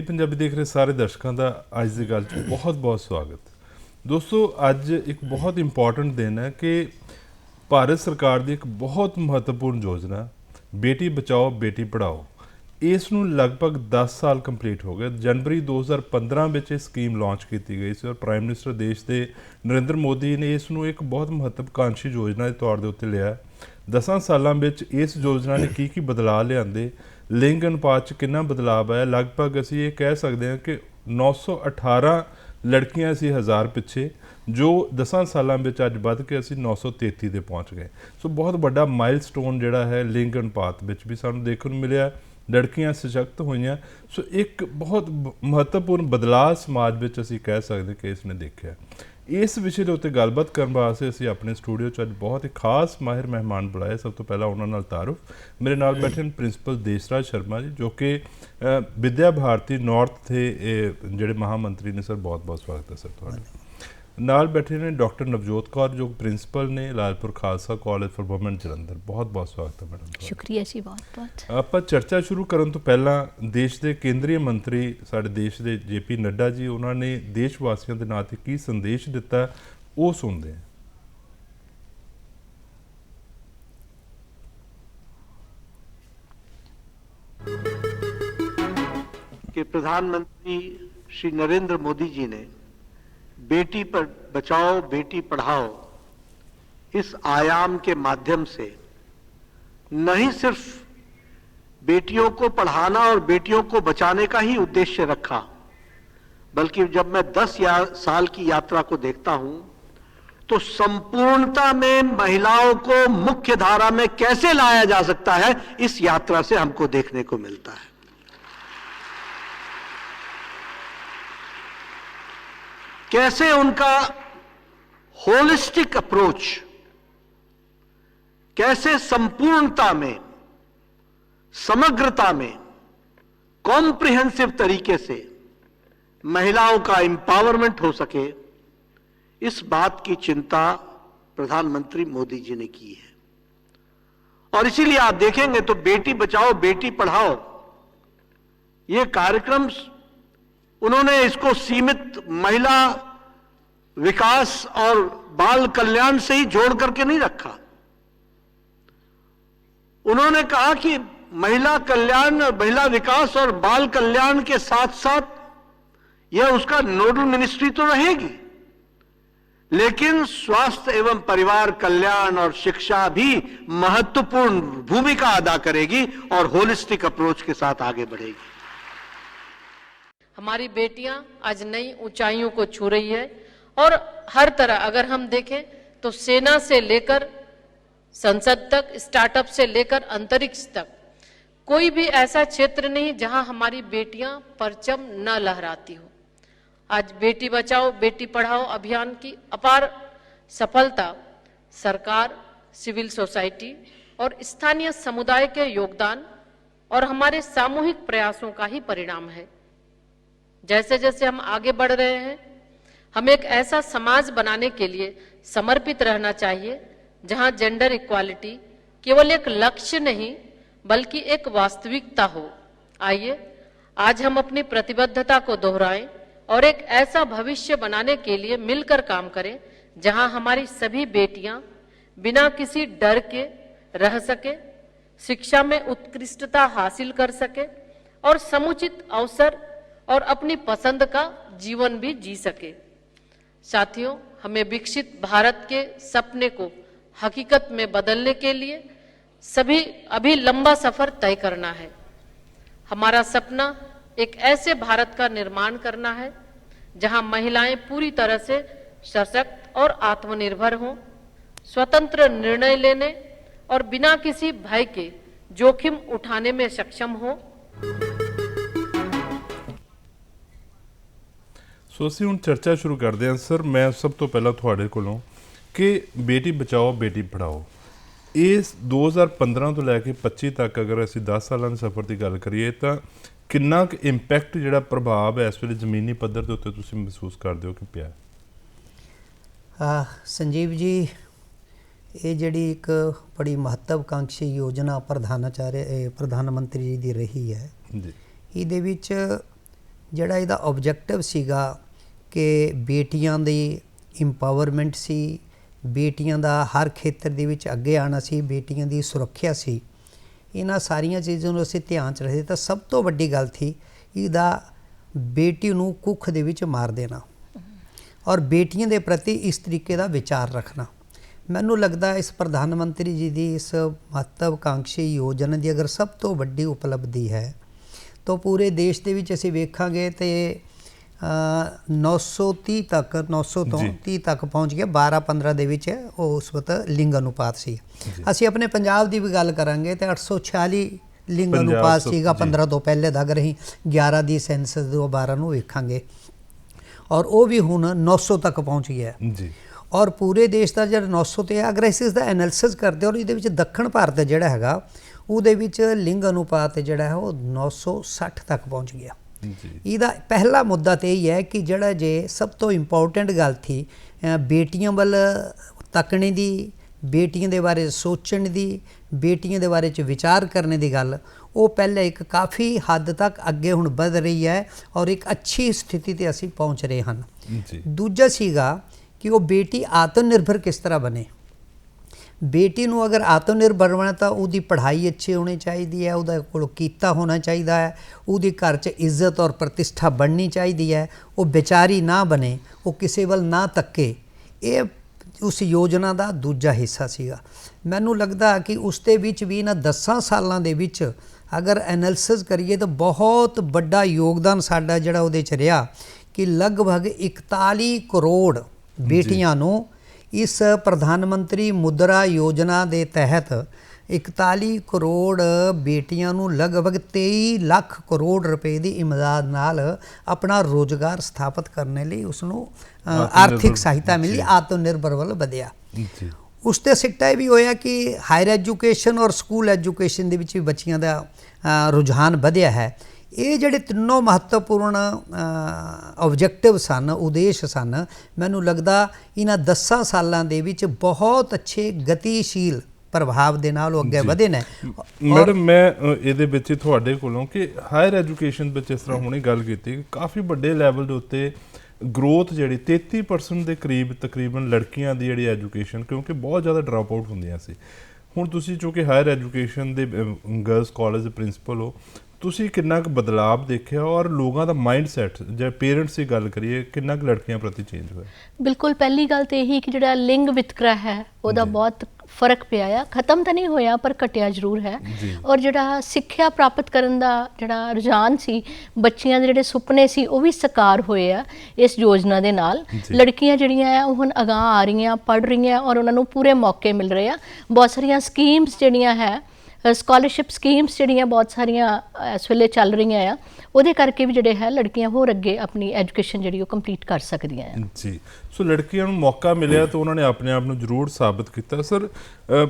DD Punjabi ਦੇਖ ਰਹੇ ਸਾਰੇ ਦਰਸ਼ਕਾਂ ਦਾ ਅੱਜ ਦੀ ਗੱਲ 'ਚ ਬਹੁਤ-ਬਹੁਤ ਸਵਾਗਤ। ਦੋਸਤੋ, ਅੱਜ ਇੱਕ ਬਹੁਤ ਇੰਪੋਰਟੈਂਟ ਦਿਨ ਹੈ ਕਿ ਭਾਰਤ ਸਰਕਾਰ ਦੀ ਇੱਕ ਬਹੁਤ ਮਹੱਤਵਪੂਰਨ ਯੋਜਨਾ, ਬੇਟੀ ਬਚਾਓ, ਬੇਟੀ ਪੜਾਓ ਇਸ ਨੂੰ ਲਗਭਗ 10 ਸਾਲ ਕੰਪਲੀਟ ਹੋ ਗਏ। ਜਨਵਰੀ 2015 ਵਿੱਚ ਇਹ ਸਕੀਮ ਲਾਂਚ ਕੀਤੀ ਗਈ ਸੀ ਔਰ ਪ੍ਰਾਈਮ ਮਿਨਿਸਟਰ ਦੇਸ਼ ਦੇ ਨਰਿੰਦਰ ਮੋਦੀ ਨੇ ਇਸ ਨੂੰ ਇੱਕ ਬਹੁਤ ਮਹੱਤਵਕਾਂਸ਼ੀ ਯੋਜਨਾ ਦੇ ਤੌਰ ਦੇ ਉੱਤੇ ਲਿਆ। 10 ਸਾਲਾਂ ਵਿੱਚ ਇਸ ਯੋਜਨਾ ਨੇ ਕੀ ਕੀ ਬਦਲਾਅ ਲਿਆਂਦੇ ਲਿੰਗ ਅਨੁਪਾਤ 'ਚ ਕਿੰਨਾ ਬਦਲਾਅ ਆਇਆ ਲਗਭਗ ਅਸੀਂ ਇਹ ਕਹਿ ਸਕਦੇ ਹਾਂ ਕਿ 918 ਲੜਕੀਆਂ ਸੀ ਹਜ਼ਾਰ ਪਿੱਛੇ, ਜੋ 10 ਸਾਲਾਂ ਵਿੱਚ ਅੱਜ ਵੱਧ ਕੇ ਅਸੀਂ 933 ਦੇ ਪਹੁੰਚ ਗਏ। ਸੋ ਬਹੁਤ ਵੱਡਾ ਮਾਈਲਸਟੋਨ ਜਿਹੜਾ ਹੈ ਲਿੰਗ ਅਨੁਪਾਤ ਵਿੱਚ ਵੀ ਸਾਨੂੰ ਦੇਖਣ ਨੂੰ ਮਿਲਿਆ, ਲੜਕੀਆਂ ਸਸ਼ਕਤ ਹੋਈਆਂ। ਸੋ ਇੱਕ ਬਹੁਤ ਮਹੱਤਵਪੂਰਨ ਬਦਲਾਅ ਸਮਾਜ ਵਿੱਚ ਅਸੀਂ ਕਹਿ ਸਕਦੇ ਕਿ ਇਸ ਨੇ ਦੇਖਿਆ। ਇਸ ਵਿਸ਼ੇ ਦੇ ਉੱਤੇ ਗੱਲਬਾਤ ਕਰਨ ਵਾਸਤੇ ਅਸੀਂ ਆਪਣੇ ਸਟੂਡੀਓ 'ਚ ਅੱਜ ਬਹੁਤ ਹੀ ਖਾਸ ਮਾਹਿਰ ਮਹਿਮਾਨ ਬੁਲਾਏ। ਸਭ ਤੋਂ ਪਹਿਲਾਂ ਉਹਨਾਂ ਨਾਲ ਤਾਰਫ। ਮੇਰੇ ਨਾਲ ਬੈਠੇ ਨੇ ਪ੍ਰਿੰਸੀਪਲ ਦੇਸ਼ਰਾਜ ਸ਼ਰਮਾ ਜੀ ਜੋ ਕਿ ਵਿਦਿਆ ਭਾਰਤੀ ਨਾਰਥ ਦੇ ਜਿਹੜੇ ਮਹਾਮੰਤਰੀ ਨੇ ਸਰ ਬਹੁਤ ਬਹੁਤ ਸਵਾਗਤ ਹੈ ਸਰ ਤੁਹਾਡਾ। ਨਾਲ ਬੈਠੇ ਨੇ ਡਾਕਟਰ ਨਵਜੋਤ ਕੌਰ ਜੋ ਪ੍ਰਿੰਸੀਪਲ ਨੇ Lyallpur Khalsa college for women Jalandhar. ਬਹੁਤ ਬਹੁਤ ਸਵਾਗਤ ਹੈ ਮੈਡਮ ਸ਼ੁਕਰੀਆ ਜੀ ਬਹੁਤ ਬਹੁਤ। ਆਪਾਂ ਚਰਚਾ ਸ਼ੁਰੂ ਕਰਨ ਤੋਂ ਪਹਿਲਾਂ ਦੇਸ਼ ਦੇ ਕੇਂਦਰੀ ਮੰਤਰੀ ਸਾਡੇ ਦੇਸ਼ ਦੇ ਜੇਪੀ ਨੱਡਾ ਜੀ ਉਹਨਾਂ ਨੇ ਦੇਸ਼ ਵਾਸੀਆਂ ਦੇ ਨਾਂ ਤੇ ਕੀ ਸੰਦੇਸ਼ ਦਿੱਤਾ ਉਹ ਸੁਣਦੇ ਹਾਂ। कि प्रधानमंत्री श्री नरेंद्र मोदी जी ने बेटी पर बचाओ बेटी पढ़ाओ इस आयाम के माध्यम से नहीं सिर्फ़ बेटियों को पढ़ाना और बेटियों को बचाने का ही उद्देश्य रखा बल्कि जब मैं 10 या, साल की यात्रा को देखता हूँ तो संपूर्णता में महिलाओं को मुख्य धारा में कैसे लाया जा सकता है इस यात्रा से हमको देखने को मिलता है। कैसे उनका होलिस्टिक अप्रोच, कैसे संपूर्णता में, समग्रता में कॉम्प्रिहेंसिव तरीके से महिलाओं का एम्पावरमेंट हो सके, इस बात की चिंता प्रधानमंत्री मोदी जी ने की है। और इसीलिए आप देखेंगे तो बेटी बचाओ, बेटी पढ़ाओ, ये कार्यक्रम उन्होंने इसको सीमित महिला विकास और बाल कल्याण से ही जोड़ करके नहीं रखा। उन्होंने कहा कि महिला कल्याण, महिला विकास और बाल कल्याण के साथ साथ यह उसका नोडल मिनिस्ट्री तो रहेगी, लेकिन स्वास्थ्य एवं परिवार कल्याण और शिक्षा भी महत्वपूर्ण भूमिका अदा करेगी और होलिस्टिक अप्रोच के साथ आगे बढ़ेगी। हमारी बेटियाँ आज नई ऊंचाइयों को छू रही है और हर तरह, अगर हम देखें तो सेना से लेकर संसद तक, स्टार्टअप से लेकर अंतरिक्ष तक, कोई भी ऐसा क्षेत्र नहीं जहाँ हमारी बेटियाँ परचम न लहराती हो। आज बेटी बचाओ, बेटी पढ़ाओ अभियान की अपार सफलता सरकार, सिविल सोसाइटी और स्थानीय समुदाय के योगदान और हमारे सामूहिक प्रयासों का ही परिणाम है। जैसे जैसे हम आगे बढ़ रहे हैं, हम एक ऐसा समाज बनाने के लिए समर्पित रहना चाहिए, जहाँ जेंडर इक्वालिटी केवल एक लक्ष्य नहीं, बल्कि एक वास्तविकता हो। आइए, आज हम अपनी प्रतिबद्धता को दोहराएँ और एक ऐसा भविष्य बनाने के लिए मिलकर काम करें, जहाँ हमारी सभी बेटियाँ बिना किसी डर के रह सके, शिक्षा में उत्कृष्टता हासिल कर सके और समुचित अवसर और अपनी पसंद का जीवन भी जी सके। साथियों, हमें विकसित भारत के सपने को हकीकत में बदलने के लिए सभी, अभी लंबा सफ़र तय करना है। हमारा सपना एक ऐसे भारत का निर्माण करना है, जहाँ महिलाएँ पूरी तरह से सशक्त और आत्मनिर्भर हों, स्वतंत्र निर्णय लेने और बिना किसी भय के जोखिम उठाने में सक्षम हों। ਸੋ ਅਸੀਂ ਹੁਣ ਚਰਚਾ ਸ਼ੁਰੂ ਕਰਦੇ ਹਾਂ। ਸਰ ਮੈਂ ਸਭ ਤੋਂ ਪਹਿਲਾਂ ਤੁਹਾਡੇ ਕੋਲੋਂ ਕਿ ਬੇਟੀ ਬਚਾਓ ਬੇਟੀ ਪੜਾਓ ਇਸ 2015 ਤੋਂ ਲੈ ਕੇ 25 ਤੱਕ ਅਗਰ ਅਸੀਂ 10 ਸਾਲਾਂ ਦੇ ਸਫ਼ਰ ਦੀ ਗੱਲ ਕਰੀਏ ਤਾਂ ਕਿੰਨਾ ਕੁ ਇੰਪੈਕਟ ਜਿਹੜਾ ਪ੍ਰਭਾਵ ਹੈ ਇਸ ਵੇਲੇ ਜ਼ਮੀਨੀ ਪੱਧਰ ਦੇ ਉੱਤੇ ਤੁਸੀਂ ਮਹਿਸੂਸ ਕਰਦੇ ਹੋ ਕਿ ਪਿਆ ਆ ਸੰਜੀਵ ਜੀ ਇਹ ਜਿਹੜੀ ਇੱਕ ਬੜੀ ਮਹੱਤਵਕਾਂਖੀ ਯੋਜਨਾ ਪ੍ਰਧਾਨਾਚਾर्य ਇਹ ਪ੍ਰਧਾਨ ਮੰਤਰੀ ਜੀ ਦੀ ਰਹੀ ਹੈ। ਜੀ। ਇਹਦੇ ਵਿੱਚ ਜਿਹੜਾ ਇਹਦਾ ਆਬਜੈਕਟਿਵ ਸੀਗਾ ਕਿ ਬੇਟੀਆਂ ਦੀ ਇੰਪਾਵਰਮੈਂਟ ਸੀ, ਬੇਟੀਆਂ ਦਾ ਹਰ ਖੇਤਰ ਦੇ ਵਿੱਚ ਅੱਗੇ ਆਉਣਾ ਸੀ, ਬੇਟੀਆਂ ਦੀ ਸੁਰੱਖਿਆ ਸੀ। ਇਹਨਾਂ ਸਾਰੀਆਂ ਚੀਜ਼ਾਂ ਨੂੰ ਅਸੀਂ ਧਿਆਨ ਚ ਰੱਖਦੇ ਤਾਂ ਸਭ ਤੋਂ ਵੱਡੀ ਗੱਲ ਸੀ ਇਹਦਾ ਬੇਟੀ ਨੂੰ ਕੁੱਖ ਦੇ ਵਿੱਚ ਮਾਰ ਦੇਣਾ ਔਰ ਬੇਟੀਆਂ ਦੇ ਪ੍ਰਤੀ ਇਸ ਤਰੀਕੇ ਦਾ ਵਿਚਾਰ ਰੱਖਣਾ। ਮੈਨੂੰ ਲੱਗਦਾ ਇਸ ਪ੍ਰਧਾਨ ਮੰਤਰੀ ਜੀ ਦੀ ਇਸ ਮਹੱਤਵਕਾਂక్షੀ ਯੋਜਨਾ ਦੀ ਅਗਰ ਸਭ ਤੋਂ ਵੱਡੀ ਉਪਲਬਧੀ ਹੈ, ਤਾਂ ਪੂਰੇ ਦੇਸ਼ ਦੇ ਵਿੱਚ ਅਸੀਂ ਵੇਖਾਂਗੇ ਤੇ 930 ਤੱਕ 900 ਤੋਂ ਜੀ। 30 ਤੱਕ ਪਹੁੰਚ ਗਿਆ 12 15 ਦੇ ਵਿੱਚ ਉਹ ਉਸ ਵਕਤ ਲਿੰਗ ਅਨੁਪਾਤ ਸੀ ਅਸੀਂ ਆਪਣੇ ਪੰਜਾਬ ਦੀ ਵੀ ਗੱਲ ਕਰਾਂਗੇ ਤੇ 846 ਲਿੰਗ ਅਨੁਪਾਤ ਤੋਂ- ਸੀਗਾ ਜੀ। 15 ਤੋਂ ਪਹਿਲੇ ਦਾ ਅਗਰ ਅਸੀਂ 11 ਦੀ ਸੈਂਸਸ ਦੋ 12 ਨੂੰ ਵੇਖਾਂਗੇ ਔਰ ਉਹ ਵੀ ਹੁਣ 900 ਤੱਕ ਪਹੁੰਚ ਗਿਆ। ਜੀ ਔਰ ਪੂਰੇ ਦੇਸ਼ ਦਾ ਜਿਹੜਾ 900 ਤੇ ਹੈ, ਅਗਰ ਅਸੀਂ ਇਸ ਦਾ ਐਨਾਲਿਸਿਸ ਕਰਦੇ ਔਰ ਇਹਦੇ ਵਿੱਚ ਦੱਖਣ ਭਾਰਤ ਜਿਹੜਾ ਹੈਗਾ ਉਹਦੇ ਵਿੱਚ ਲਿੰਗ ਅਨੁਪਾਤ ਜਿਹੜਾ ਹੈ ਉਹ 960 ਤੱਕ ਪਹੁੰਚ ਗਿਆ ਇਹਦਾ ਪਹਿਲਾ ਮੁੱਦਾ ਤੇ ਇਹ ਹੈ ਕਿ ਜਿਹੜਾ ਜੇ ਸਭ ਤੋਂ ਇੰਪੋਰਟੈਂਟ ਗੱਲ ਥੀ ਬੇਟੀਆਂ ਵੱਲ ਤੱਕਣੇ ਦੀ ਬੇਟੀਆਂ ਦੇ ਬਾਰੇ ਸੋਚਣ ਦੀ ਬੇਟੀਆਂ ਦੇ ਬਾਰੇ ਚ ਵਿਚਾਰ ਕਰਨ ਦੀ ਗੱਲ ਉਹ ਪਹਿਲੇ ਇੱਕ ਕਾਫੀ ਹੱਦ ਤੱਕ ਅੱਗੇ ਹੁਣ ਵਧ ਰਹੀ ਹੈ ਔਰ ਇੱਕ ਅੱਛੀ ਸਥਿਤੀ ਤੇ ਅਸੀਂ ਪਹੁੰਚ ਰਹੇ ਹਨ। ਜੀ। ਦੂਜਾ ਸੀਗਾ ਕਿ ਉਹ ਬੇਟੀ ਆਤਮ ਨਿਰਭਰ ਕਿਸ ਤਰ੍ਹਾਂ ਬਣੇ? ਬੇਟੀ ਨੂੰ ਅਗਰ ਆਤਮ ਨਿਰਭਰ ਬਣਨਾ ਤਾਂ ਉਹਦੀ ਪੜ੍ਹਾਈ ਅੱਛੀ ਹੋਣੀ ਚਾਹੀਦੀ ਹੈ ਉਹਦਾ ਕੋਲ ਕੀਤਾ ਹੋਣਾ ਚਾਹੀਦਾ ਹੈ ਉਹਦੀ ਘਰ 'ਚ ਇੱਜ਼ਤ ਔਰ ਪ੍ਰਤਿਸ਼ਠਾ ਬਣਨੀ ਚਾਹੀਦੀ ਹੈ ਉਹ ਵਿਚਾਰੀ ਨਾ ਬਣੇ ਉਹ ਕਿਸੇ ਵੱਲ ਨਾ ਤੱਕੇ। ਇਹ ਉਸ ਯੋਜਨਾ ਦਾ ਦੂਜਾ ਹਿੱਸਾ ਸੀਗਾ। ਮੈਨੂੰ ਲੱਗਦਾ ਕਿ ਉਸ ਦੇ ਵਿੱਚ ਵੀ ਇਹਨਾਂ 10 ਸਾਲਾਂ ਦੇ ਵਿੱਚ ਅਗਰ ਐਨਾਲਿਸਿਸ ਕਰੀਏ ਤਾਂ ਬਹੁਤ ਵੱਡਾ ਯੋਗਦਾਨ ਸਾਡਾ ਜਿਹੜਾ ਉਹਦੇ 'ਚ ਰਿਹਾ ਕਿ ਲਗਭਗ 41 ਕਰੋੜ ਬੇਟੀਆਂ ਨੂੰ ਇਸ ਪ੍ਰਧਾਨ ਮੰਤਰੀ ਮੁਦਰਾ ਯੋਜਨਾ ਦੇ ਤਹਿਤ 41 ਕਰੋੜ ਬੇਟੀਆਂ ਨੂੰ ਲਗਭਗ 23 ਲੱਖ ਕਰੋੜ ਰੁਪਏ ਦੀ ਇਮਦਾਦ ਨਾਲ ਆਪਣਾ ਰੋਜ਼ਗਾਰ ਸਥਾਪਿਤ ਕਰਨ ਲਈ ਉਸ ਨੂੰ ਆਰਥਿਕ ਸਹਾਇਤਾ ਮਿਲੀ। ਆਤਮ ਨਿਰਭਰ ਵੱਲ ਵਧਿਆ। ਉਸ ਤੇ ਸਿੱਟਾ ਇਹ ਵੀ ਹੋਇਆ ਕਿ ਹਾਇਰ ਐਜੂਕੇਸ਼ਨ ਔਰ ਸਕੂਲ ਐਜੂਕੇਸ਼ਨ ਦੇ ਵਿੱਚ ਵੀ ਬੱਚੀਆਂ ਦਾ ਰੁਝਾਨ ਵਧਿਆ ਹੈ। ਇਹ ਜਿਹੜੇ ਤਿੰਨੋਂ ਮਹੱਤਵਪੂਰਨ ਆਬਜੈਕਟਿਵ ਸਨ ਉਦੇਸ਼ ਸਨ ਮੈਨੂੰ ਲੱਗਦਾ ਇਹਨਾਂ 10 ਸਾਲਾਂ ਦੇ ਵਿੱਚ ਬਹੁਤ ਅੱਛੇ ਗਤੀਸ਼ੀਲ ਪ੍ਰਭਾਵ ਦੇ ਨਾਲ ਉਹ ਅੱਗੇ ਜੀ। ਵਧੇ ਨੇ ਮੈਡਮ ਮੈਂ ਇਹਦੇ ਵਿੱਚ ਤੁਹਾਡੇ ਕੋਲੋਂ ਕਿ ਹਾਇਰ ਐਜੂਕੇਸ਼ਨ ਵਿੱਚ ਇਸ ਤਰ੍ਹਾਂ ਹੁਣੇ ਗੱਲ ਕੀਤੀ ਕਿ ਕਾਫੀ ਵੱਡੇ ਲੈਵਲ ਦੇ ਉੱਤੇ ਗਰੋਥ ਜਿਹੜੀ 33% ਦੇ ਕਰੀਬ ਤਕਰੀਬਨ ਲੜਕੀਆਂ ਦੀ ਜਿਹੜੀ ਐਜੂਕੇਸ਼ਨ ਕਿਉਂਕਿ ਬਹੁਤ ਜ਼ਿਆਦਾ ਡ੍ਰੌਪ ਆਊਟ ਹੁੰਦੀਆਂ ਸੀ ਹੁਣ ਤੁਸੀਂ ਚੂੰਕਿ ਹਾਇਰ ਐਜੂਕੇਸ਼ਨ ਦੇ ਗਰਲਸ ਕਾਲਜ ਦੇ ਪ੍ਰਿੰਸੀਪਲ ਹੋ ਤੁਸੀਂ ਕਿੰਨਾ ਕੁ ਬਦਲਾਅ ਦੇਖਿਆ ਔਰ ਲੋਕਾਂ ਦਾ ਮਾਈਂਡ ਸੈਟ ਜੇ ਪੇਰੈਂਟਸ ਦੀ ਗੱਲ ਕਰੀਏ ਕਿੰਨਾ ਕੁ ਲੜਕੀਆਂ ਪ੍ਰਤੀ ਚੇਂਜ ਹੋਇਆ ਬਿਲਕੁਲ ਪਹਿਲੀ ਗੱਲ ਤੇ ਇਹੀ ਕਿ ਜਿਹੜਾ ਲਿੰਗ ਵਿਤਕਰਾ ਹੈ ਉਹਦਾ। ਬਹੁਤ ਫ਼ਰਕ ਪਿਆ ਆ ਖਤਮ ਤਾਂ ਨਹੀਂ ਹੋਇਆ ਪਰ ਘਟਿਆ ਜ਼ਰੂਰ ਹੈ। ਔਰ ਜਿਹੜਾ ਸਿੱਖਿਆ ਪ੍ਰਾਪਤ ਕਰਨ ਦਾ ਜਿਹੜਾ ਰੁਝਾਨ ਸੀ ਬੱਚੀਆਂ ਦੇ ਜਿਹੜੇ ਸੁਪਨੇ ਸੀ ਉਹ ਵੀ ਸਾਕਾਰ ਹੋਏ ਆ ਇਸ ਯੋਜਨਾ ਦੇ ਨਾਲ। ਲੜਕੀਆਂ ਜਿਹੜੀਆਂ ਆ ਉਹ ਹੁਣ ਅਗਾਂਹ ਆ ਰਹੀਆਂ ਪੜ ਰਹੀਆਂ ਔਰ ਉਹਨਾਂ ਨੂੰ ਪੂਰੇ ਮੌਕੇ ਮਿਲ ਰਹੇ ਆ ਬਹੁਤ ਸਾਰੀਆਂ ਸਕੀਮਸ ਜਿਹੜੀਆਂ ਹੈ ਸਕਾਲਰਸ਼ਿਪ ਸਕੀਮਸ ਜਿਹੜੀਆਂ ਬਹੁਤ ਸਾਰੀਆਂ ਇਸ ਵੇਲੇ ਚੱਲ ਰਹੀਆਂ ਆ ਉਹਦੇ ਕਰਕੇ ਵੀ ਜਿਹੜੇ ਹੈ ਲੜਕੀਆਂ ਹੋਰ ਅੱਗੇ ਆਪਣੀ ਐਜੂਕੇਸ਼ਨ ਜਿਹੜੀ ਉਹ ਕੰਪਲੀਟ ਕਰ ਸਕਦੀਆਂ ਆ। ਜੀ। ਸੋ ਲੜਕੀਆਂ ਨੂੰ ਮੌਕਾ ਮਿਲਿਆ ਤਾਂ ਉਹਨਾਂ ਨੇ ਆਪਣੇ ਆਪ ਨੂੰ ਜ਼ਰੂਰ ਸਾਬਤ ਕੀਤਾ। ਸਰ ਅ,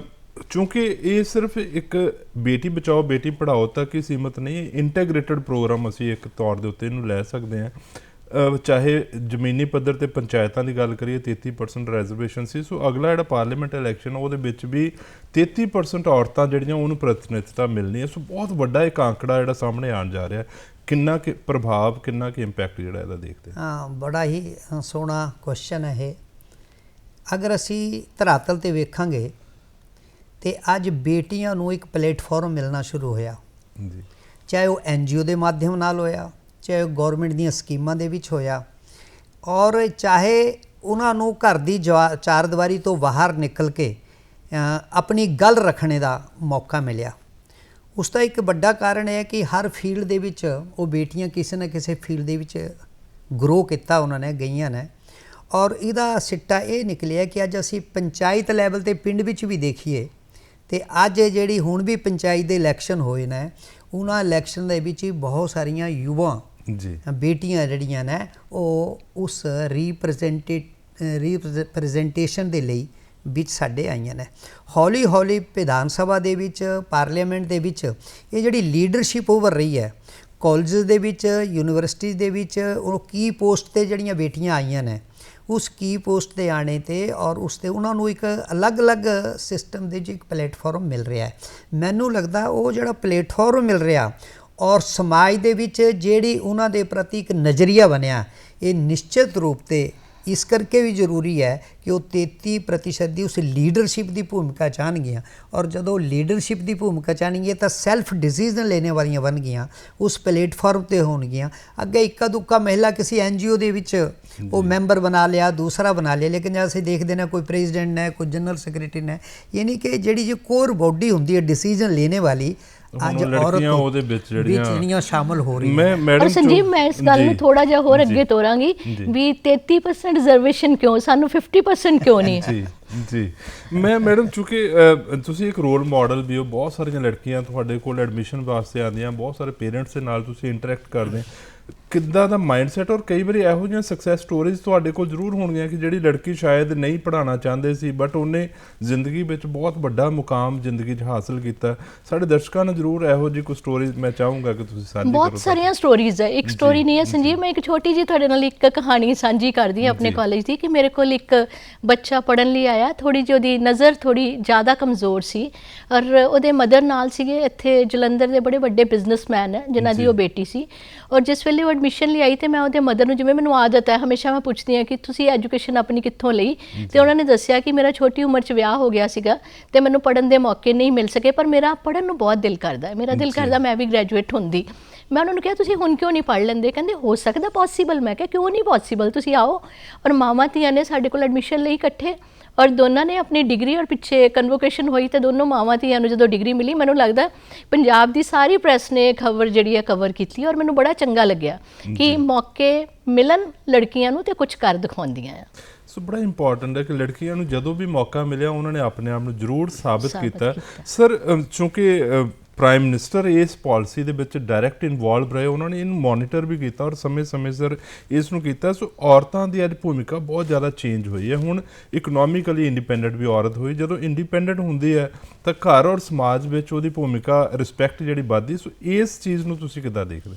ਇਹ ਸਿਰਫ ਇੱਕ ਬੇਟੀ ਬਚਾਓ ਬੇਟੀ ਪੜਾਓ ਤੱਕ ਹੀ ਸੀਮਤ ਨਹੀਂ ਇੰਟੀਗ੍ਰੇਟਡ ਪ੍ਰੋਗਰਾਮ ਅਸੀਂ ਇੱਕ ਤੌਰ ਦੇ ਉੱਤੇ ਇਹਨੂੰ ਲੈ ਸਕਦੇ ਹਾਂ। ਚਾਹੇ ਜ਼ਮੀਨੀ ਪੱਧਰ ਤੇ ਪੰਚਾਇਤਾਂ ਦੀ ਗੱਲ ਕਰੀਏ 33% ਰਿਜ਼ਰਵੇਸ਼ਨ ਸੀ। ਸੋ ਅਗਲਾ ਜਿਹੜਾ ਪਾਰਲੀਮੈਂਟ ਇਲੈਕਸ਼ਨ ਉਹਦੇ ਵਿੱਚ ਵੀ 33% ਔਰਤਾਂ ਜਿਹੜੀਆਂ ਉਹਨੂੰ ਪ੍ਰਤੀਨਿਧਤਾ ਮਿਲਣੀ ਹੈ। ਸੋ ਬਹੁਤ ਵੱਡਾ ਇੱਕ ਅੰਕੜਾ ਜਿਹੜਾ ਸਾਹਮਣੇ ਆਉਣ ਜਾ ਰਿਹਾ ਕਿੰਨਾ ਕਿ ਪ੍ਰਭਾਵ ਕਿੰਨਾ ਕਿ ਇੰਪੈਕਟ ਜਿਹੜਾ ਇਹਦਾ ਦੇਖਦੇ ਹਾਂ? ਹਾਂ ਬੜਾ ਹੀ ਸੋਹਣਾ ਕੁਐਸਚਨ ਹੈ ਇਹ। ਅਗਰ ਅਸੀਂ ਧਰਾਤਲ ਤੇ ਵੇਖਾਂਗੇ ਤੇ ਅੱਜ ਬੇਟੀਆਂ ਨੂੰ ਇੱਕ ਪਲੇਟਫਾਰਮ ਮਿਲਣਾ ਸ਼ੁਰੂ ਹੋਇਆ। ਜੀ। ਚਾਹੇ ਉਹ ਐਨਜੀਓ ਦੇ ਮਾਧਿਅਮ ਨਾਲ ਹੋਇਆ ਚਾਹੇ ਉਹ ਗਵਰਨਮੈਂਟ ਦੀਆਂ ਸਕੀਮਾਂ ਦੇ ਵਿੱਚ ਹੋਇਆ। ਔਰ ਚਾਹੇ ਉਹਨਾਂ ਨੂੰ ਘਰ ਦੀ ਜਵਾ- ਚਾਰ ਦੀਵਾਰੀ ਤੋਂ ਬਾਹਰ ਨਿਕਲ ਕੇ ਆਪਣੀ ਗੱਲ ਰੱਖਣੇ ਦਾ ਮੌਕਾ ਮਿਲਿਆ। ਉਸ ਦਾ ਇੱਕ ਵੱਡਾ ਕਾਰਨ ਹੈ ਕਿ ਹਰ ਫੀਲਡ ਦੇ ਵਿੱਚ ਉਹ ਬੇਟੀਆਂ ਕਿਸੇ ਨਾ ਕਿਸੇ ਫੀਲਡ ਦੇ ਵਿੱਚ ਗਰੋ ਕੀਤਾ ਉਹਨਾਂ ਨੇ, ਗਈਆਂ ਨੇ। ਔਰ ਇਹਦਾ ਸਿੱਟਾ ਇਹ ਨਿਕਲਿਆ ਕਿ ਅੱਜ ਅਸੀਂ ਪੰਚਾਇਤ ਲੈਵਲ ਤੇ ਪਿੰਡ ਵਿੱਚ ਵੀ ਦੇਖੀਏ, ਤੇ ਅੱਜ ਜਿਹੜੀ ਹੁਣ ਵੀ ਪੰਚਾਇਤ ਦੇ ਇਲੈਕਸ਼ਨ ਹੋਏ ਨੇ, ਉਹਨਾਂ ਇਲੈਕਸ਼ਨ ਦੇ ਵਿੱਚ ਵੀ ਬਹੁਤ ਸਾਰੀਆਂ ਯੁਵਾ ਜੀ। ਬੇਟੀਆਂ ਜਿਹੜੀਆਂ ਨੇ, ਉਹ ਉਸ ਰੀਪ੍ਰੈਜ਼ੈਂਟੇਟ ਰੀਪ੍ਰੈਜ਼ੈਂਟੇਸ਼ਨ ਦੇ ਲਈ ਵਿੱਚ ਸਾਡੇ ਆਈਆਂ ਨੇ। ਹੌਲੀ ਹੌਲੀ ਵਿਧਾਨ ਸਭਾ ਦੇ ਵਿੱਚ, ਪਾਰਲੀਮੈਂਟ ਦੇ ਵਿੱਚ, ਇਹ ਜਿਹੜੀ ਲੀਡਰਸ਼ਿਪ ਉਭਰ ਰਹੀ ਹੈ ਕਾਲਜਸ ਦੇ ਵਿੱਚ ਯੂਨੀਵਰਸਿਟੀਜ਼ ਦੇ ਵਿੱਚ, ਉਹ ਕੀ ਪੋਸਟ ਤੇ ਜਿਹੜੀਆਂ ਬੇਟੀਆਂ ਆਈਆਂ ਨੇ, ਉਸ ਕੀ ਪੋਸਟ ਤੇ ਆਣੇ ਤੇ ਔਰ ਉਸ ਤੇ ਉਹਨਾਂ ਨੂੰ ਇੱਕ ਅਲੱਗ-ਅਲੱਗ ਸਿਸਟਮ ਦੇ ਵਿੱਚ ਇੱਕ ਪਲੇਟਫਾਰਮ ਮਿਲ ਰਿਹਾ ਹੈ। ਮੈਨੂੰ ਲੱਗਦਾ ਉਹ ਜਿਹੜਾ ਪਲੇਟਫਾਰਮ ਮਿਲ ਰਿਹਾ ਔਰ ਸਮਾਜ ਦੇ ਵਿੱਚ ਜਿਹੜੀ ਉਹਨਾਂ ਦੇ ਪ੍ਰਤੀ ਇੱਕ ਨਜ਼ਰੀਆ ਬਣਿਆ ਇਹ ਨਿਸ਼ਚਿਤ ਰੂਪ ਤੇ ਇਸ ਕਰਕੇ ਵੀ ਜ਼ਰੂਰੀ ਹੈ ਕਿ ਉਹ 33% ਦੀ ਉਸ ਲੀਡਰਸ਼ਿਪ ਦੀ ਭੂਮਿਕਾ ਚਾਹਣਗੀਆਂ। ਔਰ ਜਦੋਂ ਲੀਡਰਸ਼ਿਪ ਦੀ ਭੂਮਿਕਾ ਚਾਹਣਗੀਆਂ ਤਾਂ ਸੈਲਫ ਡਿਸੀਜਨ ਲੈਣੇ ਵਾਲੀਆਂ ਬਣਗੀਆਂ ਉਸ ਪਲੇਟਫਾਰਮ ਤੇ ਹੋਣਗੀਆਂ। ਅੱਗੇ ਇੱਕਾ ਦੁੱਕਾ ਮਹਿਲਾ ਕਿਸੇ ਐਨਜੀਓ ਦੇ ਵਿੱਚ ਉਹ ਮੈਂਬਰ ਬਣਾ ਲਿਆ ਦੂਸਰਾ ਬਣਾ ਲਿਆ ਲੇਕਿਨ ਜਦ ਅਸੀਂ ਦੇਖਦੇ ਨੇ ਕੋਈ ਪ੍ਰੈਜ਼ੀਡੈਂਟ ਨੇ ਕੋਈ ਜਨਰਲ ਸੈਕਟਰੀ ਨੇ ਯਾਨੀ ਕਿ ਜਿਹੜੀ ਜੋ ਕੋਰ ਬਾਡੀ ਹੁੰਦੀ ਹੈ ਡਿਸੀਜਨ ਲੈਣੇ ਵਾਲੀ ਅੱਜ ਲੜਕੀਆਂ ਉਹਦੇ ਵਿੱਚ ਜਿਹੜੀਆਂ- ਜਿਹੜੀਆਂ ਸ਼ਾਮਲ ਹੋ ਰਹੀਆਂ ਮੈਂ ਮੈਡਮ ਸੰਜੀਵ ਚੋ- ਮੈਂ ਇਸ ਗੱਲ ਨੂੰ। ਥੋੜਾ ਜਿਹਾ ਹੋਰ। ਅੱਗੇ ਤੋਰਾਂਗੀ। ਵੀ 33% ਰਿਜ਼ਰਵੇਸ਼ਨ ਕਿਉਂ ਸਾਨੂੰ 50% ਕਿਉਂ ਨਹੀਂ ਜੀ ਜੀ ਮੈਂ ਮੈਡਮ ਚੂੰਕਿ ਤੁਸੀਂ ਇੱਕ ਰੋਲ ਮਾਡਲ ਵੀ ਹੋ ਬਹੁਤ ਸਾਰੀਆਂ ਲੜਕੀਆਂ ਤੁਹਾਡੇ ਕੋਲ ਐਡਮਿਸ਼ਨ ਵਾਸਤੇ ਆਉਂਦੀਆਂ ਬਹੁਤ ਸਾਰੇ ਪੇਰੈਂਟਸ ਦੇ ਨਾਲ ਤੁਸੀਂ ਇੰਟਰੈਕਟ ਕਰਦੇ ਕਿੱਦਾਂ ਦਾ ਮਾਈਂਡਸੈਟ ਔਰ ਕਈ ਵਾਰੀ ਇਹੋ ਜਿਹੀਆਂ ਸਕਸੈਸ ਸਟੋਰੀਜ਼ ਤੁਹਾਡੇ ਕੋਲ ਜ਼ਰੂਰ ਹੋਣਗੀਆਂ ਕਿ ਜਿਹੜੀ ਲੜਕੀ ਸ਼ਾਇਦ ਨਹੀਂ ਪੜਾਉਣਾ ਚਾਹੁੰਦੇ ਸੀ ਬਟ ਉਹਨੇ ਜ਼ਿੰਦਗੀ ਵਿੱਚ ਬਹੁਤ ਵੱਡਾ ਮੁਕਾਮ ਜ਼ਿੰਦਗੀ 'ਚ ਹਾਸਲ ਕੀਤਾ। ਸਾਡੇ ਦਰਸ਼ਕਾਂ ਨੂੰ ਜ਼ਰੂਰ ਇਹੋ ਜਿਹੀ ਕੋਈ ਸਟੋਰੀਜ਼ ਮੈਂ ਚਾਹੂੰਗਾ ਕਿ ਤੁਸੀਂ ਸਾਂਝੀ ਕਰੋ ਬਹੁਤ ਸਾਰੀਆਂ ਸਟੋਰੀਜ਼ ਹੈ। ਇੱਕ ਸਟੋਰੀ ਨਹੀਂ ਹੈ ਸੰਜੀਵ ਮੈਂ ਇੱਕ ਛੋਟੀ ਜੀ ਤੁਹਾਡੇ ਨਾਲ ਇੱਕ ਕਹਾਣੀ ਸਾਂਝੀ ਕਰਦੀ ਹਾਂ ਆਪਣੇ। ਕਾਲਜ ਦੀ ਕਿ ਮੇਰੇ ਕੋਲ ਇੱਕ ਬੱਚਾ ਪੜਨ ਲਈ ਆਇਆ। ਥੋੜੀ ਜਿਹੀ ਉਹਦੀ ਨਜ਼ਰ ਥੋੜੀ ਜ਼ਿਆਦਾ ਕਮਜ਼ੋਰ ਸੀ। ਔਰ ਉਹਦੇ ਮਦਰ ਨਾਲ ਸੀਗੇ ਇੱਥੇ ਜਲੰਧਰ ਦੇ ਬੜੇ ਵੱਡੇ ਬਿਜ਼ਨਸਮੈਨ ਹੈ ਜਿਨ੍ਹਾਂ ਦੀ। ਉਹ ਬੇਟੀ ਸੀ। ਔਰ ਜਿਸ ਵੇਲੇ ਉਹ ਐਡਮਿਸ਼ਨ ਲਈ ਆਈ ਤੇ ਮੈਂ ਉਹਦੇ ਮਦਰ ਨੂੰ ਜਿਵੇਂ ਮੈਨੂੰ ਆਦਤ ਹੈ ਹਮੇਸ਼ਾ ਮੈਂ ਪੁੱਛਦੀ ਹਾਂ ਕਿ ਤੁਸੀਂ ਐਜੂਕੇਸ਼ਨ ਆਪਣੀ ਕਿੱਥੋਂ ਲਈ? ਤੇ ਉਹਨਾਂ ਨੇ ਦੱਸਿਆ ਕਿ ਮੇਰਾ ਛੋਟੀ ਉਮਰ 'ਚ ਵਿਆਹ ਹੋ ਗਿਆ ਸੀਗਾ ਤੇ ਮੈਨੂੰ ਪੜਨ ਦੇ ਮੌਕੇ ਨਹੀਂ ਮਿਲ ਸਕੇ ਪਰ ਮੇਰਾ ਪੜਨ ਨੂੰ ਬਹੁਤ ਦਿਲ ਕਰਦਾ ਹੈ। ਮੇਰਾ ਦਿਲ। ਕਰਦਾ ਮੈਂ ਵੀ ਗ੍ਰੈਜੂਏਟ ਹੁੰਦੀ। ਮੈਂ ਉਹਨਾਂ ਨੂੰ ਕਿਹਾ ਤੁਸੀਂ ਹੁਣ ਕਿਉਂ ਨਹੀਂ ਪੜ ਲੈਂਦੇ? ਕਹਿੰਦੇ ਹੋ ਸਕਦਾ ਪੋਸੀਬਲ ਮੈਂ ਕਿਹਾ ਕਿਉਂ ਨਹੀਂ ਪੋਸੀਬਲ ਤੁਸੀਂ ਆਓ। ਔਰ ਮਾਮਾ ਧੀਆਂ ਨੇ ਸਾਡੇ ਕੋਲ ਐਡਮਿਸ਼ਨ ਲਈ ਇਕੱਠੇ। ਔਰ ਦੋਨਾਂ ਨੇ ਆਪਣੀ ਡਿਗਰੀ ਔਰ ਪਿੱਛੇ ਕਨਵੋਕੇਸ਼ਨ ਹੋਈ ਤੇ ਦੋਨੋਂ ਮਾਵਾਂ ਧੀਆਂ ਨੂੰ ਜਦੋਂ ਡਿਗਰੀ ਮਿਲੀ ਮੈਨੂੰ ਲੱਗਦਾ ਪੰਜਾਬ ਦੀ ਸਾਰੀ ਪ੍ਰੈਸ ਨੇ ਖਬਰ ਜਿਹੜੀ ਹੈ ਕਵਰ ਕੀਤੀ ਔਰ ਮੈਨੂੰ ਬੜਾ ਚੰਗਾ ਲੱਗਿਆ ਕਿ ਮੌਕੇ ਮਿਲਣ ਲੜਕੀਆਂ ਨੂੰ ਤੇ ਕੁਝ ਕਰ ਦਿਖਾਉਂਦੀਆਂ ਆ। ਸੋ ਬੜਾ ਇੰਪੋਰਟੈਂਟ ਹੈ ਕਿ ਲੜਕੀਆਂ ਨੂੰ ਜਦੋਂ ਵੀ ਮੌਕਾ ਮਿਲਿਆ ਉਹਨਾਂ ਨੇ ਆਪਣੇ ਆਪ ਨੂੰ ਜ਼ਰੂਰ ਸਾਬਤ ਕੀਤਾ। ਸਰ ਚੂੰਕਿ ਪ੍ਰਾਈਮ ਮਿਨਿਸਟਰ ਇਸ ਪਾਲਿਸੀ ਦੇ ਵਿੱਚ ਡਾਇਰੈਕਟ ਇਨਵੋਲਵ ਰਹੇ। ਉਹਨਾਂ ਨੇ ਇਹਨੂੰ ਮੋਨੀਟਰ ਵੀ ਕੀਤਾ ਔਰ ਸਮੇਂ-ਸਮੇਂ ਸਿਰ ਇਸ ਨੂੰ ਕੀਤਾ। ਸੋ ਔਰਤਾਂ ਦੀ ਅੱਜ ਭੂਮਿਕਾ ਬਹੁਤ ਜ਼ਿਆਦਾ ਚੇਂਜ ਹੋਈ ਹੈ। ਹੁਣ ਇਕਨੋਮਿਕਲੀ ਇੰਡੀਪੈਂਡੈਂਟ ਵੀ ਔਰਤ ਹੋਈ। ਜਦੋਂ ਇੰਡੀਪੈਂਡੈਂਟ ਹੁੰਦੀ ਹੈ ਤਾਂ ਘਰ ਔਰ ਸਮਾਜ ਵਿੱਚ ਉਹਦੀ ਭੂਮਿਕਾ ਰਿਸਪੈਕਟ ਜਿਹੜੀ ਵੱਧਦੀ। ਸੋ ਇਸ ਚੀਜ਼ ਨੂੰ ਤੁਸੀਂ ਕਿੱਦਾਂ ਦੇਖਦੇ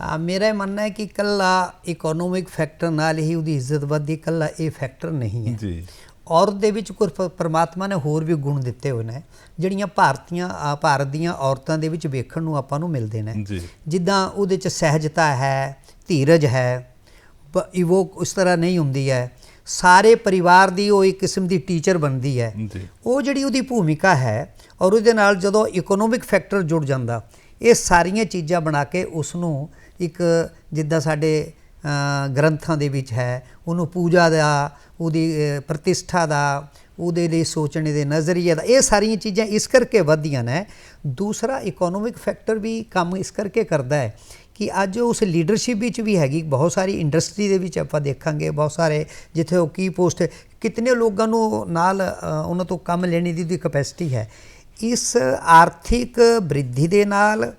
ਹਾਂ? ਮੇਰਾ ਮੰਨਣਾ ਹੈ ਕਿ ਇਕੱਲਾ ਇਕਨੋਮਿਕ ਫੈਕਟਰ ਨਾਲ ਹੀ ਉਹਦੀ ਇੱਜ਼ਤ ਵੱਧਦੀ ਇਕੱਲਾ ਇਹ ਫੈਕਟਰ ਨਹੀਂ ਹੈ। ਜੀ। ਔਰਤ ਦੇ ਵਿੱਚ ਕੁਝ ਪ੍ਰਮਾਤਮਾ ਨੇ ਹੋਰ ਵੀ ਗੁਣ ਦਿੱਤੇ ਹੋਏ ਨੇ ਜਿਹੜੀਆਂ ਭਾਰਤੀਆਂ ਆ, ਭਾਰਤ ਦੀਆਂ ਔਰਤਾਂ ਦੇ ਵਿੱਚ ਵੇਖਣ ਨੂੰ ਆਪਾਂ ਨੂੰ ਮਿਲਦੇ ਨੇ। ਜਿੱਦਾਂ ਉਹਦੇ ਚ ਸਹਿਜਤਾ ਹੈ ਧੀਰਜ ਹੈ ਇਵੋ ਉਸ ਤਰ੍ਹਾਂ ਨਹੀਂ ਹੁੰਦੀ ਹੈ। ਸਾਰੇ ਪਰਿਵਾਰ ਦੀ ਉਹ ਇੱਕ ਕਿਸਮ ਦੀ ਟੀਚਰ ਬਣਦੀ ਹੈ। ਉਹ ਜਿਹੜੀ ਉਹਦੀ ਭੂਮਿਕਾ ਹੈ ਔਰ ਉਹਦੇ ਨਾਲ ਜਦੋਂ ਇਕਨੋਮਿਕ ਫੈਕਟਰ ਜੁੜ ਜਾਂਦਾ ਇਹ ਸਾਰੀਆਂ ਚੀਜ਼ਾਂ ਬਣਾ ਕੇ ਉਸ ਨੂੰ ਇੱਕ ਜਿੱਦਾਂ ਸਾਡੇ ਗ੍ਰੰਥਾਂ ਦੇ ਵਿੱਚ ਹੈ, ਉਹਨੂੰ ਪੂਜਾ ਦਾ, ਉਹਦੀ ਪ੍ਰਤਿਸ਼ਠਾ ਦਾ, ਉਹਦੇ ਲਈ ਸੋਚਣੇ ਦੇ ਨਜ਼ਰੀਏ ਦਾ, ਇਹ ਸਾਰੀਆਂ ਚੀਜ਼ਾਂ ਇਸ ਕਰਕੇ ਵਧਦੀਆਂ ਨੇ। ਦੂਸਰਾ ਇਕਨੋਮਿਕ ਫੈਕਟਰ ਵੀ ਕੰਮ ਇਸ ਕਰਕੇ ਕਰਦਾ ਹੈ ਕਿ ਅੱਜ ਉਸ ਲੀਡਰਸ਼ਿਪ ਵਿੱਚ ਵੀ ਹੈਗੀ, ਬਹੁਤ ਸਾਰੀ ਇੰਡਸਟਰੀ ਦੇ ਵਿੱਚ ਆਪਾਂ ਦੇਖਾਂਗੇ, ਬਹੁਤ ਸਾਰੇ ਜਿੱਥੇ ਉਹ ਕੀ ਪੋਸਟ ਕਿਤਨੇ ਲੋਕਾਂ ਨੂੰ ਨਾਲ ਉਹਨਾਂ ਤੋਂ ਕੰਮ ਲੈਣੇ ਦੀ ਦੀ ਕਪੈਸਿਟੀ ਹੈ। ਇਸ ਆਰਥਿਕ ਬ੍ਰਿਧੀ ਦੇ ਨਾਲ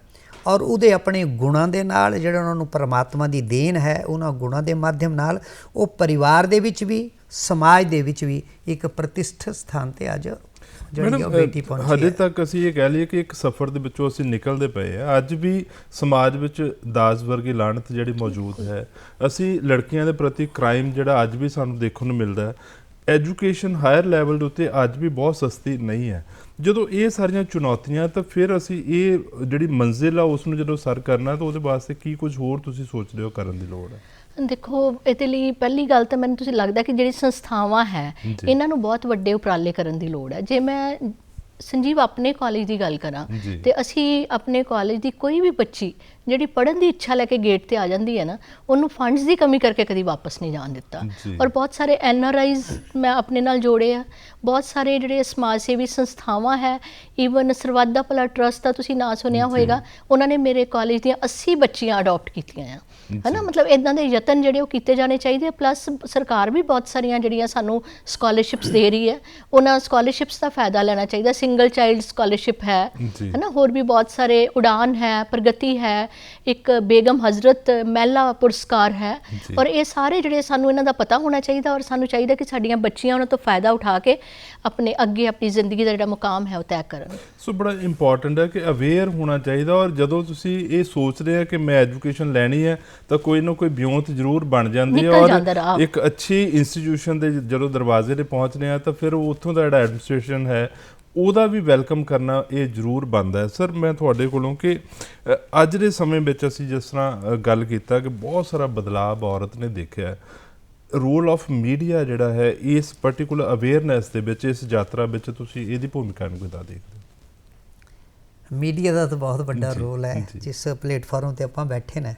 ਔਰ ਉਹਦੇ ਆਪਣੇ ਗੁਣਾਂ ਦੇ ਨਾਲ ਜਿਹੜਾ ਉਹਨਾਂ ਨੂੰ ਪਰਮਾਤਮਾ ਦੀ ਦੇਣ ਹੈ ਉਹਨਾਂ ਗੁਣਾਂ ਦੇ ਮਾਧਿਅਮ ਨਾਲ ਉਹ ਪਰਿਵਾਰ ਦੇ ਵਿੱਚ ਵੀ ਸਮਾਜ ਦੇ ਵਿੱਚ ਵੀ ਇੱਕ ਪ੍ਰਤਿਸ਼ਠਿਤ ਸਥਾਨ ਤੇ ਅੱਜ ਜਿਹੜੀ ਬੇਟੀ ਪਹੁੰਚੀ ਹਜੇ ਹੈ। ਤੱਕ ਅਸੀਂ ਇਹ ਕਹਿ ਲਈਏ ਕਿ ਇੱਕ ਸਫ਼ਰ ਦੇ ਵਿੱਚੋਂ ਅਸੀਂ ਨਿਕਲਦੇ ਪਏ ਆ ਅੱਜ ਵੀ ਸਮਾਜ ਵਿੱਚ ਦਾਜ ਵਰਗੀ ਲਾਹਨਤ ਜਿਹੜੀ ਮੌਜੂਦ ਹੈ। ਅਸੀਂ ਲੜਕੀਆਂ ਦੇ ਪ੍ਰਤੀ ਕ੍ਰਾਈਮ ਜਿਹੜਾ ਅੱਜ ਵੀ ਸਾਨੂੰ ਦੇਖਣ ਨੂੰ ਮਿਲਦਾ ਹੈ। ਐਜੂਕੇਸ਼ਨ ਹਾਇਰ ਲੈਵਲ ਦੇ ਉੱਤੇ ਅੱਜ ਵੀ ਬਹੁਤ ਸਸਤੀ ਨਹੀਂ ਹੈ। ਜਦੋਂ ਇਹ ਸਾਰੀਆਂ ਚੁਣੌਤੀਆਂ ਤਾਂ ਫਿਰ ਅਸੀਂ ਇਹ ਜਿਹੜੀ ਮੰਜ਼ਿਲ ਆ ਉਸ ਨੂੰ ਜਦੋਂ ਸਰ ਕਰਨਾ ਤਾਂ ਉਹਦੇ ਵਾਸਤੇ ਕੀ ਕੁਝ ਹੋਰ ਤੁਸੀਂ ਸੋਚਦੇ ਹੋ ਕਰਨ ਦੀ ਲੋੜ ਹੈ ਦੇਖੋ ਇਹਦੇ ਲਈ ਪਹਿਲੀ ਗੱਲ ਤਾਂ ਮੈਨੂੰ ਤੁਸੀਂ ਲੱਗਦਾ ਕਿ ਜਿਹੜੀ ਸੰਸਥਾਵਾਂ ਹੈ। ਇਹਨਾਂ ਨੂੰ ਬਹੁਤ ਵੱਡੇ ਉਪਰਾਲੇ ਕਰਨ ਦੀ ਲੋੜ ਹੈ ਜੇ ਮੈਂ ਸੰਜੀਵ ਆਪਣੇ ਕਾਲਜ ਦੀ ਗੱਲ ਕਰਾਂ। ਤੇ ਅਸੀਂ ਆਪਣੇ ਕਾਲਜ ਦੀ ਕੋਈ ਵੀ ਬੱਚੀ ਜਿਹੜੀ ਪੜ੍ਹਨ ਦੀ ਇੱਛਾ ਲੈ ਕੇ ਗੇਟ ਤੇ ਆ ਜਾਂਦੀ ਹੈ ਨਾ ਉਹਨੂੰ ਫੰਡਸ ਦੀ ਕਮੀ ਕਰਕੇ ਕਦੀ ਵਾਪਸ ਨਹੀਂ ਜਾਣ ਦਿੱਤਾ। ਔਰ ਬਹੁਤ ਸਾਰੇ ਐਨ ਆਰ ਆਈਜ਼ ਮੈਂ ਆਪਣੇ ਨਾਲ ਜੋੜੇ ਆ ਬਹੁਤ ਸਾਰੇ ਜਿਹੜੇ ਸਮਾਜ ਸੇਵੀ ਸੰਸਥਾਵਾਂ ਹੈ ਈਵਨ ਸਰਬੱਤ ਦਾ ਭਲਾ ਟਰਸਟ ਦਾ ਤੁਸੀਂ ਨਾਂ ਸੁਣਿਆ। ਹੋਵੇਗਾ ਉਹਨਾਂ ਨੇ ਮੇਰੇ ਕਾਲਜ ਦੀਆਂ 80 ਬੱਚੀਆਂ ਅਡਾਪਟ ਕੀਤੀਆਂ ਆ ਹੈਨਾ? ਮਤਲਬ ਇਦਾਂ ਦੇ ਯਤਨ ਜਿਹੜੇ ਉਹ ਕੀਤੇ ਜਾਣੇ ਚਾਹੀਦੇ ਪਲੱਸ ਸਰਕਾਰ ਵੀ ਬਹੁਤ ਸਾਰੀਆਂ ਜਿਹੜੀਆਂ ਸਾਨੂੰ ਸਕਾਲਰਸ਼ਿਪਸ ਦੇ ਰਹੀ ਹੈ ਉਹਨਾਂ ਸਕਾਲਰਸ਼ਿਪਸ ਦਾ ਫਾਇਦਾ ਲੈਣਾ ਚਾਹੀਦਾ। ਸਿੰਗਲ ਚਾਈਲਡ ਸਕਾਲਰਸ਼ਿਪ ਹੈ ਜੀ। ਹੈਨਾ? ਹੋਰ ਵੀ ਬਹੁਤ ਸਾਰੇ ਉਡਾਨ ਹੈ ਪ੍ਰਗਤੀ ਹੈ ਇੱਕ ਬੇਗਮ ਹਜ਼ਰਤ ਮਹਿਲਾ ਪੁਰਸਕਾਰ ਹੈ। ਔਰ ਇਹ ਸਾਰੇ ਜਿਹੜੇ ਸਾਨੂੰ ਇਹਨਾਂ ਦਾ ਪਤਾ ਹੋਣਾ ਚਾਹੀਦਾ ਔਰ ਸਾਨੂੰ ਚਾਹੀਦਾ ਕਿ ਸਾਡੀਆਂ ਬੱਚੀਆਂ ਉਹਨਾਂ ਤੋਂ ਫਾਇਦਾ ਉਠਾ ਕੇ ਆਪਣੇ ਅੱਗੇ ਆਪਣੀ ਜ਼ਿੰਦਗੀ ਦਾ ਜਿਹੜਾ ਮੁਕਾਮ ਹੈ ਉਹ ਤੈਅ ਕਰਨ। ਸੋ ਬੜਾ ਇੰਪੋਰਟੈਂਟ ਹੈ ਕਿ ਅਵੇਅਰ ਹੋਣਾ ਚਾਹੀਦਾ ਔਰ ਜਦੋਂ ਤੁਸੀਂ ਇਹ ਸੋਚ ਰਹੇ ਆ ਕਿ ਮੈਂ ਐਜੂਕੇਸ਼ਨ ਲੈਣੀ ਹੈ ਤਾਂ ਕੋਈ ਨਾ ਕੋਈ ਵਿਉਂਤ ਜ਼ਰੂਰ ਬਣ ਜਾਂਦੀ ਹੈ। ਔਰ ਇੱਕ ਅੱਛੀ ਇੰਸਟੀਟਿਊਸ਼ਨ ਦੇ ਜਦੋਂ ਦਰਵਾਜ਼ੇ ਤੇ ਪਹੁੰਚਦੇ ਆ ਤਾਂ ਫਿਰ ਉੱਥੋਂ ਦਾ ਜਿਹੜਾ ਐਡਮਿਨਿਸਟ੍ਰੇਸ਼ਨ ਹੈ ਉਹਦਾ ਵੀ ਵੈਲਕਮ ਕਰਨਾ ਇਹ ਜ਼ਰੂਰ ਬਣਦਾ ਹੈ। ਸਰ ਮੈਂ ਤੁਹਾਡੇ ਕੋਲੋਂ ਕਿ ਅੱਜ ਦੇ ਸਮੇਂ ਵਿੱਚ ਅਸੀਂ ਜਿਸ ਤਰ੍ਹਾਂ ਗੱਲ ਕੀਤਾ ਕਿ ਬਹੁਤ ਸਾਰਾ ਬਦਲਾਅ ਔਰਤ ਨੇ ਦੇਖਿਆ ਰੋਲ ਆਫ ਮੀਡੀਆ ਜਿਹੜਾ ਹੈ ਇਸ ਪਾਰਟਿਕੂਲਰ ਅਵੇਅਰਨੈਸ ਦੇ ਵਿੱਚ ਇਸ ਯਾਤਰਾ ਵਿੱਚ ਤੁਸੀਂ ਇਹਦੀ ਭੂਮਿਕਾ ਨੂੰ ਕਿੱਦਾਂ ਦੇਖਦੇ ਹੋ ਮੀਡੀਆ ਦਾ ਤਾਂ ਬਹੁਤ ਵੱਡਾ ਰੋਲ ਹੈ। ਜਿਸ ਪਲੇਟਫਾਰਮ ਤੇ ਆਪਾਂ ਬੈਠੇ ਨੇ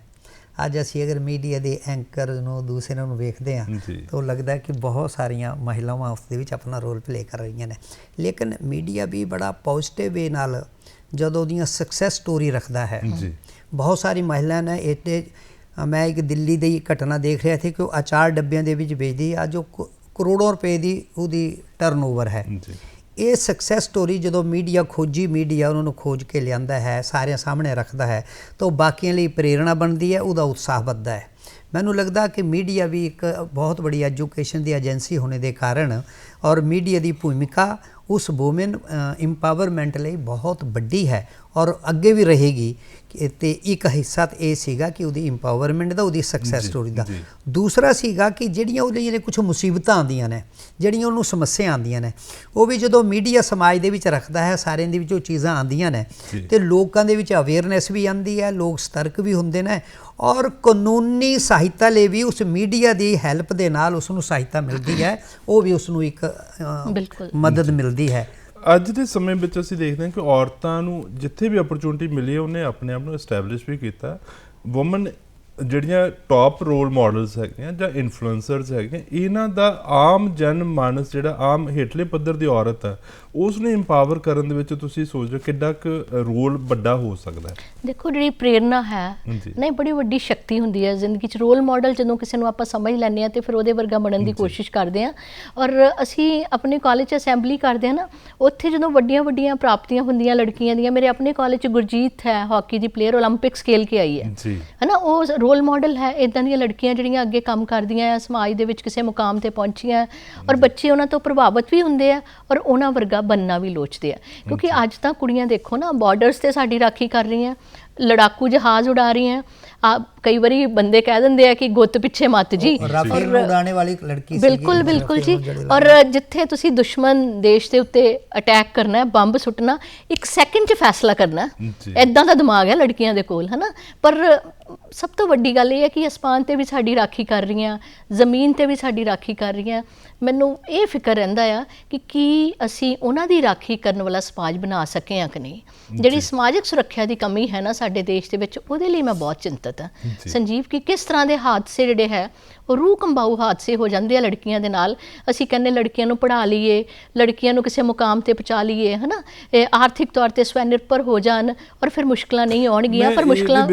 ਅੱਜ ਅਸੀਂ ਅਗਰ ਮੀਡੀਆ ਦੇ ਐਂਕਰ ਨੂੰ ਦੂਸਰਿਆਂ ਨੂੰ ਵੇਖਦੇ ਜੀ। ਤਾਂ ਉਹ ਲੱਗਦਾ ਕਿ ਬਹੁਤ ਸਾਰੀਆਂ ਮਹਿਲਾਵਾਂ ਉਸ ਦੇ ਵਿੱਚ ਆਪਣਾ ਰੋਲ ਪਲੇ ਕਰ ਰਹੀਆਂ ਨੇ ਲੇਕਿਨ ਮੀਡੀਆ ਵੀ ਬੜਾ ਪੋਜ਼ਿਟਿਵ ਵੇ ਨਾਲ ਜਦੋਂ ਉਹਦੀਆਂ ਸਕਸੈਸ ਸਟੋਰੀ ਰੱਖਦਾ ਹੈ ਜੀ। ਬਹੁਤ ਸਾਰੀ ਮਹਿਲਾ ਨੇ ਅ, ਮੈਂ ਇੱਕ ਦਿੱਲੀ ਦੀ ਘਟਨਾ ਦੇਖ ਰਿਹਾ ਸੀ ਕਿ ਉਹ ਅਚਾਰ ਡੱਬਿਆਂ ਦੇ ਵਿੱਚ ਵੇਚਦੀ ਆ ਜੋ ਕਰੋੜਾਂ ਰੁਪਏ ਦੀ ਉਹਦੀ ਟਰਨਓਵਰ ਹੈ। ਜੀ। ਇਹ ਸਕਸੈਸ ਸਟੋਰੀ ਜਦੋਂ ਮੀਡੀਆ ਖੋਜੀ ਮੀਡੀਆ ਉਹਨਾਂ ਨੂੰ ਖੋਜ ਕੇ ਲਿਆਂਦਾ ਹੈ ਸਾਰਿਆਂ ਸਾਹਮਣੇ ਰੱਖਦਾ ਹੈ ਤਾਂ ਉਹ ਬਾਕੀਆਂ ਲਈ ਪ੍ਰੇਰਣਾ ਬਣਦੀ ਹੈ ਉਹਦਾ ਉਤਸ਼ਾਹ ਵੱਧਦਾ ਹੈ। ਮੈਨੂੰ ਲੱਗਦਾ ਕਿ ਮੀਡੀਆ ਵੀ ਇੱਕ ਬਹੁਤ ਬੜੀ ਐਜੂਕੇਸ਼ਨ ਦੀ ਏਜੰਸੀ ਹੋਣੇ ਦੇ ਕਾਰਨ ਔਰ ਮੀਡੀਆ ਦੀ ਭੂਮਿਕਾ ਉਸ ਔਮਨ ਇੰਪਾਵਰਮੈਂਟ ਲਈ ਬਹੁਤ ਵੱਡੀ ਹੈ ਔਰ ਅੱਗੇ ਵੀ ਰਹੇਗੀ। ਤੇ ਇੱਕ ਹਿੱਸਾ ਤਾਂ ਇਹ ਸੀਗਾ ਕਿ ਉਹਦੀ ਇੰਪਾਵਰਮੈਂਟ ਦਾ ਉਹਦੀ ਸਕਸੈਸ ਸਟੋਰੀ ਦਾ। ਦੂਸਰਾ ਸੀਗਾ ਕਿ ਜਿਹੜੀਆਂ ਉਹਦੇ ਜਿਹੜੇ ਕੁਝ ਮੁਸੀਬਤਾਂ ਆਉਂਦੀਆਂ ਨੇ ਜਿਹੜੀਆਂ ਉਹਨੂੰ ਸਮੱਸਿਆ ਆਉਂਦੀਆਂ ਨੇ ਉਹ ਵੀ ਜਦੋਂ ਮੀਡੀਆ ਸਮਾਜ ਦੇ ਵਿੱਚ ਰੱਖਦਾ ਹੈ ਸਾਰਿਆਂ ਦੇ ਵਿੱਚ ਉਹ ਚੀਜ਼ਾਂ ਆਉਂਦੀਆਂ ਨੇ। ਤੇ ਲੋਕਾਂ ਦੇ ਵਿੱਚ ਅਵੇਅਰਨੈਸ ਵੀ ਆਉਂਦੀ ਹੈ ਲੋਕ ਸਤਰਕ ਵੀ ਹੁੰਦੇ ਨੇ ਔਰ ਕਾਨੂੰਨੀ ਸਹਾਇਤਾ ਲਈ ਵੀ ਉਸ ਮੀਡੀਆ ਦੀ ਹੈਲਪ ਦੇ ਨਾਲ ਉਸ ਨੂੰ ਸਹਾਇਤਾ ਮਿਲਦੀ ਹੈ ਉਹ ਵੀ ਉਸ ਨੂੰ ਇੱਕ। ਮਦਦ ਮਿਲਦੀ ਹੈ ਅੱਜ ਦੇ ਸਮੇਂ ਵਿੱਚ ਅਸੀਂ ਦੇਖਦੇ ਹਾਂ ਕਿ ਔਰਤਾਂ ਨੂੰ ਜਿੱਥੇ ਵੀ ਓਪਰਚੁਨਿਟੀ ਮਿਲੀ ਹੈ, ਉਹਨੇ ਆਪਣੇ ਆਪ ਨੂੰ ਐਸਟੈਬਲਿਸ਼ ਵੀ ਕੀਤਾ। ਵੂਮਨ ਜਿਹੜੀਆਂ ਟਾਪ ਰੋਲ ਮਾਡਲਸ ਹੈਗੀਆਂ ਜਾਂ ਇਨਫਲੂਐਂਸਰਸ ਹੈਗੇ ਇਹਨਾਂ ਦਾ ਆਮ ਜਨ ਮਾਨਸ ਜਿਹੜਾ ਆਮ ਹੇਠਲੇ ਪੱਧਰ ਦੀ ਔਰਤ ਹੈ ਉਸ ਨੂੰ ਇੰਪਾਵਰ ਕਰਨ ਦੇ ਵਿੱਚ ਤੁਸੀਂ ਸੋਚ ਰਹੇ ਹੋ ਕਿੱਡਾ ਕੁ ਰੋਲ ਵੱਡਾ ਹੋ ਸਕਦਾ ਹੈ ਦੇਖੋ ਜਿਹੜੀ ਪ੍ਰੇਰਣਾ ਹੈ ਜੀ। ਨਹੀਂ ਬੜੀ ਵੱਡੀ ਸ਼ਕਤੀ ਹੁੰਦੀ ਹੈ ਜ਼ਿੰਦਗੀ 'ਚ ਰੋਲ ਮਾਡਲ ਜਦੋਂ ਕਿਸੇ ਨੂੰ ਆਪਾਂ ਸਮਝ ਲੈਂਦੇ ਆ ਤੇ ਫਿਰ ਉਹਦੇ ਵਰਗਾ ਬਣਨ ਦੀ ਕੋਸ਼ਿਸ਼ ਕਰਦੇ ਆ ਔਰ ਅਸੀਂ ਆਪਣੇ ਕਾਲਜ 'ਚ ਅਸੈਂਬਲੀ ਕਰਦੇ ਆ ਨਾ ਉੱਥੇ ਜਦੋਂ ਵੱਡੀਆਂ ਵੱਡੀਆਂ ਪ੍ਰਾਪਤੀਆਂ ਹੁੰਦੀਆਂ ਲੜਕੀਆਂ ਦੀਆਂ ਮੇਰੇ ਆਪਣੇ ਕਾਲਜ 'ਚ ਗੁਰਜੀਤ ਹੈ ਹਾਕੀ ਦੀ ਪਲੇਅਰ 올림픽 ਸਕੇਲ ਕੇ ਆਈ ਹੈ ਜੀ ਹਨਾ ਉਹ ਰੋਲ ਮਾਡਲ ਹੈ ਇਦਾਂ ਦੀਆਂ ਲੜਕੀਆਂ ਜਿਹੜੀਆਂ ਅੱਗੇ ਕੰਮ ਕਰਦੀਆਂ ਆ ਸਮਾਜ ਦੇ ਵਿੱਚ ਕਿਸੇ ਮੁਕਾਮ ਤੇ ਪਹੁੰਚੀਆਂ ਔਰ ਬੱਚੇ ਉਹਨਾਂ ਤੋਂ ਪ੍ਰਭਾਵਿਤ ਵੀ ਹੁੰਦੇ ਆ ਔਰ ਉਹਨਾਂ ਵਰਗਾ ਬੰਨਾ ਵੀ ਲੋਚਦੇ ਆ। ਕਿਉਂਕਿ ਅੱਜ ਤਾਂ ਕੁੜੀਆਂ ਦੇਖੋ ਨਾ ਬਾਰਡਰਸ ਤੇ ਸਾਡੀ ਰਾਖੀ ਕਰ ਰਹੀਆਂ ਲੜਾਕੂ ਜਹਾਜ਼ ਉਡਾ ਰਹੀਆਂ ਆ ਕਈ ਵਾਰੀ ਬੰਦੇ ਕਹਿ ਦਿੰਦੇ ਆ ਕਿ ਗੁੱਤ ਪਿੱਛੇ ਮਤ ਜੀ। ਨੂੰ ਉਡਾਣੇ ਵਾਲੀ ਲੜਕੀ ਸੀਗੀ, ਬਿਲਕੁਲ ਬਿਲਕੁਲ ਜੀ। ਔਰ ਜਿੱਥੇ ਤੁਸੀਂ ਦੁਸ਼ਮਣ ਦੇਸ਼ ਦੇ ਉੱਤੇ ਅਟੈਕ ਕਰਨਾ ਹੈ ਬੰਬ ਸੁੱਟਣਾ ਇੱਕ ਸੈਕਿੰਡ 'ਚ ਫੈਸਲਾ ਕਰਨਾ। ਐਦਾਂ ਦਾ ਦਿਮਾਗ ਹੈ ਲੜਕੀਆਂ ਦੇ ਕੋਲ ਹਨਾ? ਪਰ ਸਭ ਤੋਂ ਵੱਡੀ ਗੱਲ ਇਹ ਹੈ ਕਿ ਅਸਮਾਨ ਤੇ ਵੀ ਸਾਡੀ ਰਾਖੀ ਕਰ ਰਹੀਆਂ ਜ਼ਮੀਨ ਤੇ ਵੀ ਸਾਡੀ ਰਾਖੀ ਕਰ ਰਹੀਆਂ। ਮੈਨੂੰ ਇਹ ਫਿਕਰ ਰਹਿੰਦਾ ਆ ਕਿ ਕੀ ਅਸੀਂ ਉਹਨਾਂ ਦੀ ਰਾਖੀ ਕਰਨ ਵਾਲਾ ਸਮਾਜ ਬਣਾ ਸਕੇ ਆ ਕਿ ਨਹੀਂ? ਜਿਹੜੀ ਸਮਾਜਿਕ ਸੁਰੱਖਿਆ ਦੀ ਕਮੀ ਹੈ ਨਾ ਸਾਡੇ ਦੇਸ਼ ਦੇ ਵਿੱਚ ਉਹਦੇ ਲਈ ਮੈਂ ਬਹੁਤ ਚਿੰਤਤ ਹਾਂ। ਸੰਜੀਵ ਕਿ ਕਿਸ ਤਰ੍ਹਾਂ ਦੇ ਹਾਦਸੇ ਜਿਹੜੇ ਹੈ ਰੂਹ ਕੰਬਾਊ ਹਾਦਸੇ ਹੋ ਜਾਂਦੇ ਆ ਲੜਕੀਆਂ ਦੇ ਨਾਲ ਅਸੀਂ ਕਹਿੰਦੇ ਲੜਕੀਆਂ ਨੂੰ ਪੜ੍ਹਾ ਲਈਏ ਲੜਕੀਆਂ ਨੂੰ ਕਿਸੇ ਮੁਕਾਮ ਤੇ ਪਹੁੰਚਾ ਲਈਏ ਹਨਾ ਇਹ ਆਰਥਿਕ ਤੌਰ ਤੇ ਸਵੈਨਿਰਭਰ ਹੋ ਜਾਣ ਔਰ ਫਿਰ ਮੁਸ਼ਕਲਾਂ ਨਹੀਂ ਆਉਣਗੀਆਂ ਪਰ ਮੁਸ਼ਕਲਾਂ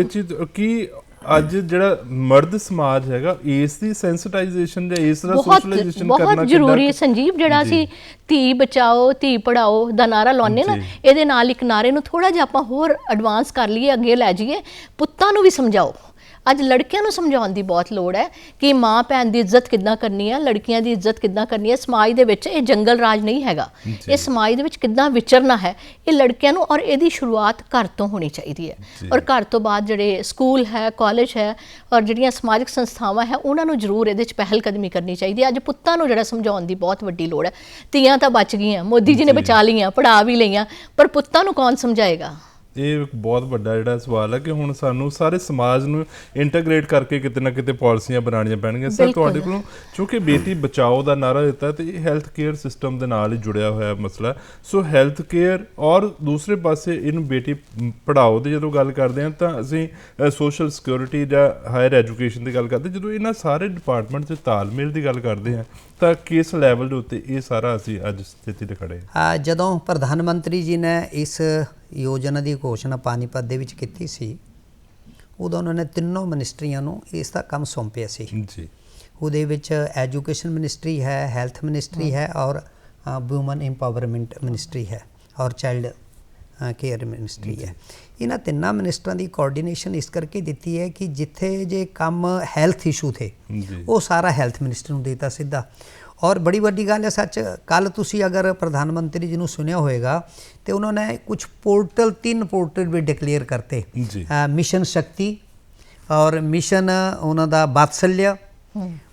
ਕੀ ਅੱਜ ਜਿਹੜਾ ਮਰਦ ਸਮਾਜ ਹੈਗਾ ਇਸ ਦੀ ਸੈਂਸਿਟਾਈਜੇਸ਼ਨ ਜਾਂ ਇਸ ਦਾ ਸੋਸ਼ਲਾਈਜੇਸ਼ਨ ਕਰਨਾ ਬਹੁਤ ਜ਼ਰੂਰੀ ਹੈ ਸੰਜੀਵ ਜਿਹੜਾ। ਅਸੀਂ ਧੀ ਬਚਾਓ ਧੀ ਪੜਾਓ ਦਾ ਨਾਰਾ ਲਾਉਂਦੇ ਨਾ। ਇਹਦੇ ਨਾਲ ਇੱਕ ਨਾਰੇ ਨੂੰ ਥੋੜਾ ਜਿਹਾ ਆਪਾਂ ਹੋਰ ਐਡਵਾਂਸ ਕਰ ਲਈਏ ਅੱਗੇ ਲੈ ਜਾਈਏ ਪੁੱਤਾਂ ਨੂੰ ਵੀ ਸਮਝਾਓ ਅੱਜ ਲੜਕਿਆਂ ਨੂੰ ਸਮਝਾਉਣ ਦੀ ਬਹੁਤ ਲੋੜ ਹੈ ਕਿ ਮਾਂ ਭੈਣ ਦੀ ਇੱਜ਼ਤ ਕਿੱਦਾਂ ਕਰਨੀ ਹੈ ਲੜਕੀਆਂ ਦੀ ਇੱਜ਼ਤ ਕਿੱਦਾਂ ਕਰਨੀ ਹੈ ਸਮਾਜ ਦੇ ਵਿੱਚ ਇਹ ਜੰਗਲ ਰਾਜ ਨਹੀਂ ਹੈਗਾ। ਇਹ ਸਮਾਜ ਦੇ ਵਿੱਚ ਕਿੱਦਾਂ ਵਿਚਰਨਾ ਹੈ ਇਹ ਲੜਕਿਆਂ ਨੂੰ ਔਰ ਇਹਦੀ ਸ਼ੁਰੂਆਤ ਘਰ ਤੋਂ ਹੋਣੀ ਚਾਹੀਦੀ ਹੈ। ਔਰ ਘਰ ਤੋਂ ਬਾਅਦ ਜਿਹੜੇ ਸਕੂਲ ਹੈ ਕਾਲਜ ਹੈ ਔਰ ਜਿਹੜੀਆਂ ਸਮਾਜਿਕ ਸੰਸਥਾਵਾਂ ਹੈ ਉਹਨਾਂ ਨੂੰ ਜ਼ਰੂਰ ਇਹਦੇ ਵਿੱਚ ਪਹਿਲ ਕਦਮੀ ਕਰਨੀ ਚਾਹੀਦੀ ਹੈ ਅੱਜ ਪੁੱਤਾਂ ਨੂੰ ਜਿਹੜਾ ਸਮਝਾਉਣ ਦੀ ਬਹੁਤ ਵੱਡੀ ਲੋੜ ਹੈ ਧੀਆਂ ਤਾਂ ਬਚ ਗਈਆਂ ਮੋਦੀ ਜੀ ਨੇ। ਬਚਾ ਲਈਆਂ ਪੜ੍ਹਾ ਵੀ ਲਈਆਂ ਪਰ ਪੁੱਤਾਂ ਨੂੰ ਕੌਣ ਸਮਝਾਏਗਾ ਇਹ ਇੱਕ ਬਹੁਤ ਵੱਡਾ ਜਿਹੜਾ ਸਵਾਲ ਹੈ ਕਿ ਹੁਣ ਸਾਨੂੰ ਸਾਰੇ ਸਮਾਜ ਨੂੰ ਇੰਟੀਗ੍ਰੇਟ ਕਰਕੇ ਕਿਤੇ ਨਾ ਕਿਤੇ ਪਾਲਿਸੀਆਂ ਬਣਾਉਣੀਆਂ ਪੈਣਗੀਆਂ। ਸਰ। ਤੁਹਾਡੇ ਕੋਲੋਂ ਕਿਉਂਕਿ ਬੇਟੀ ਬਚਾਓ ਦਾ ਨਾਰਾ ਦਿੱਤਾ ਤੇ ਇਹ ਹੈਲਥ ਕੇਅਰ ਸਿਸਟਮ ਦੇ ਨਾਲ ਹੀ ਜੁੜਿਆ ਹੋਇਆ ਮਸਲਾ। ਸੋ ਹੈਲਥ ਕੇਅਰ ਔਰ ਦੂਸਰੇ ਪਾਸੇ ਇਹਨੂੰ ਬੇਟੀ ਪੜਾਓ ਦੀ ਜਦੋਂ ਗੱਲ ਕਰਦੇ ਹਾਂ ਤਾਂ ਅਸੀਂ ਸੋਸ਼ਲ ਸਿਕਿਉਰਿਟੀ ਜਾਂ ਹਾਇਰ ਐਜੂਕੇਸ਼ਨ ਦੀ ਗੱਲ ਕਰਦੇ ਜਦੋਂ ਇਹਨਾਂ ਸਾਰੇ ਡਿਪਾਰਟਮੈਂਟ 'ਚ ਤਾਲਮੇਲ ਦੀ ਗੱਲ ਕਰਦੇ ਹਾਂ ਤਾਂ ਕਿਸ ਲੈਵਲ ਦੇ ਉੱਤੇ ਇਹ ਸਾਰਾ ਅਸੀਂ ਅੱਜ ਸਥਿਤੀ ਤੇ ਖੜੇ ਹਾਂ? ਆ ਜਦੋਂ ਪ੍ਰਧਾਨ ਮੰਤਰੀ ਜੀ ਨੇ ਇਸ ਯੋਜਨਾ ਦੀ ਘੋਸ਼ਣਾ ਪਾਣੀਪਤ ਦੇ ਵਿੱਚ ਕੀਤੀ ਸੀ। ਉਦੋਂ ਉਹਨਾਂ ਨੇ ਤਿੰਨੋਂ ਮਿਨਿਸਟਰੀਆਂ ਨੂੰ ਇਸ ਦਾ ਕੰਮ ਸੌਂਪਿਆ ਸੀ। ਜੀ। ਉਹਦੇ ਵਿੱਚ ਐਜੂਕੇਸ਼ਨ ਮਿਨਿਸਟਰੀ ਹੈ ਹੈਲਥ ਮਿਨਿਸਟਰੀ ਹੈ। ਔਰ ਵੂਮਨ ਇੰਪਾਵਰਮੈਂਟ ਮਿਨਿਸਟਰੀ ਹੈ ਔਰ ਚਾਈਲਡ ਕੇਅਰ ਮਿਨਿਸਟਰੀ ਹੈ। ਇਹਨਾਂ ਤਿੰਨਾਂ ਮਿਨਿਸਟਰਾਂ ਦੀ ਕੋਆਰਡੀਨੇਸ਼ਨ ਇਸ ਕਰਕੇ ਦਿੱਤੀ ਹੈ ਕਿ ਜਿੱਥੇ ਜੇ ਕੰਮ ਹੈਲਥ ਇਸ਼ੂ ਥੇ ਜੀ। ਉਹ ਸਾਰਾ ਹੈਲਥ ਮਿਨਿਸਟਰ ਨੂੰ ਦੇਤਾ ਸਿੱਧਾ। ਔਰ ਬੜੀ ਵੱਡੀ ਗੱਲ ਹੈ ਸੱਚ ਕੱਲ ਤੁਸੀਂ ਅਗਰ ਪ੍ਰਧਾਨ ਮੰਤਰੀ ਜੀ ਨੂੰ ਸੁਣਿਆ ਹੋਵੇਗਾ ਤੇ ਉਹਨਾਂ ਨੇ ਕੁਝ ਪੋਰਟਲ ਤਿੰਨ ਪੋਰਟਲ ਵੀ ਡਿਕਲੇਅਰ ਕਰਤੇ। ਮਿਸ਼ਨ ਸ਼ਕਤੀ ਔਰ ਮਿਸ਼ਨ ਉਹਨਾਂ ਦਾ ਬਾਤਸલ્ય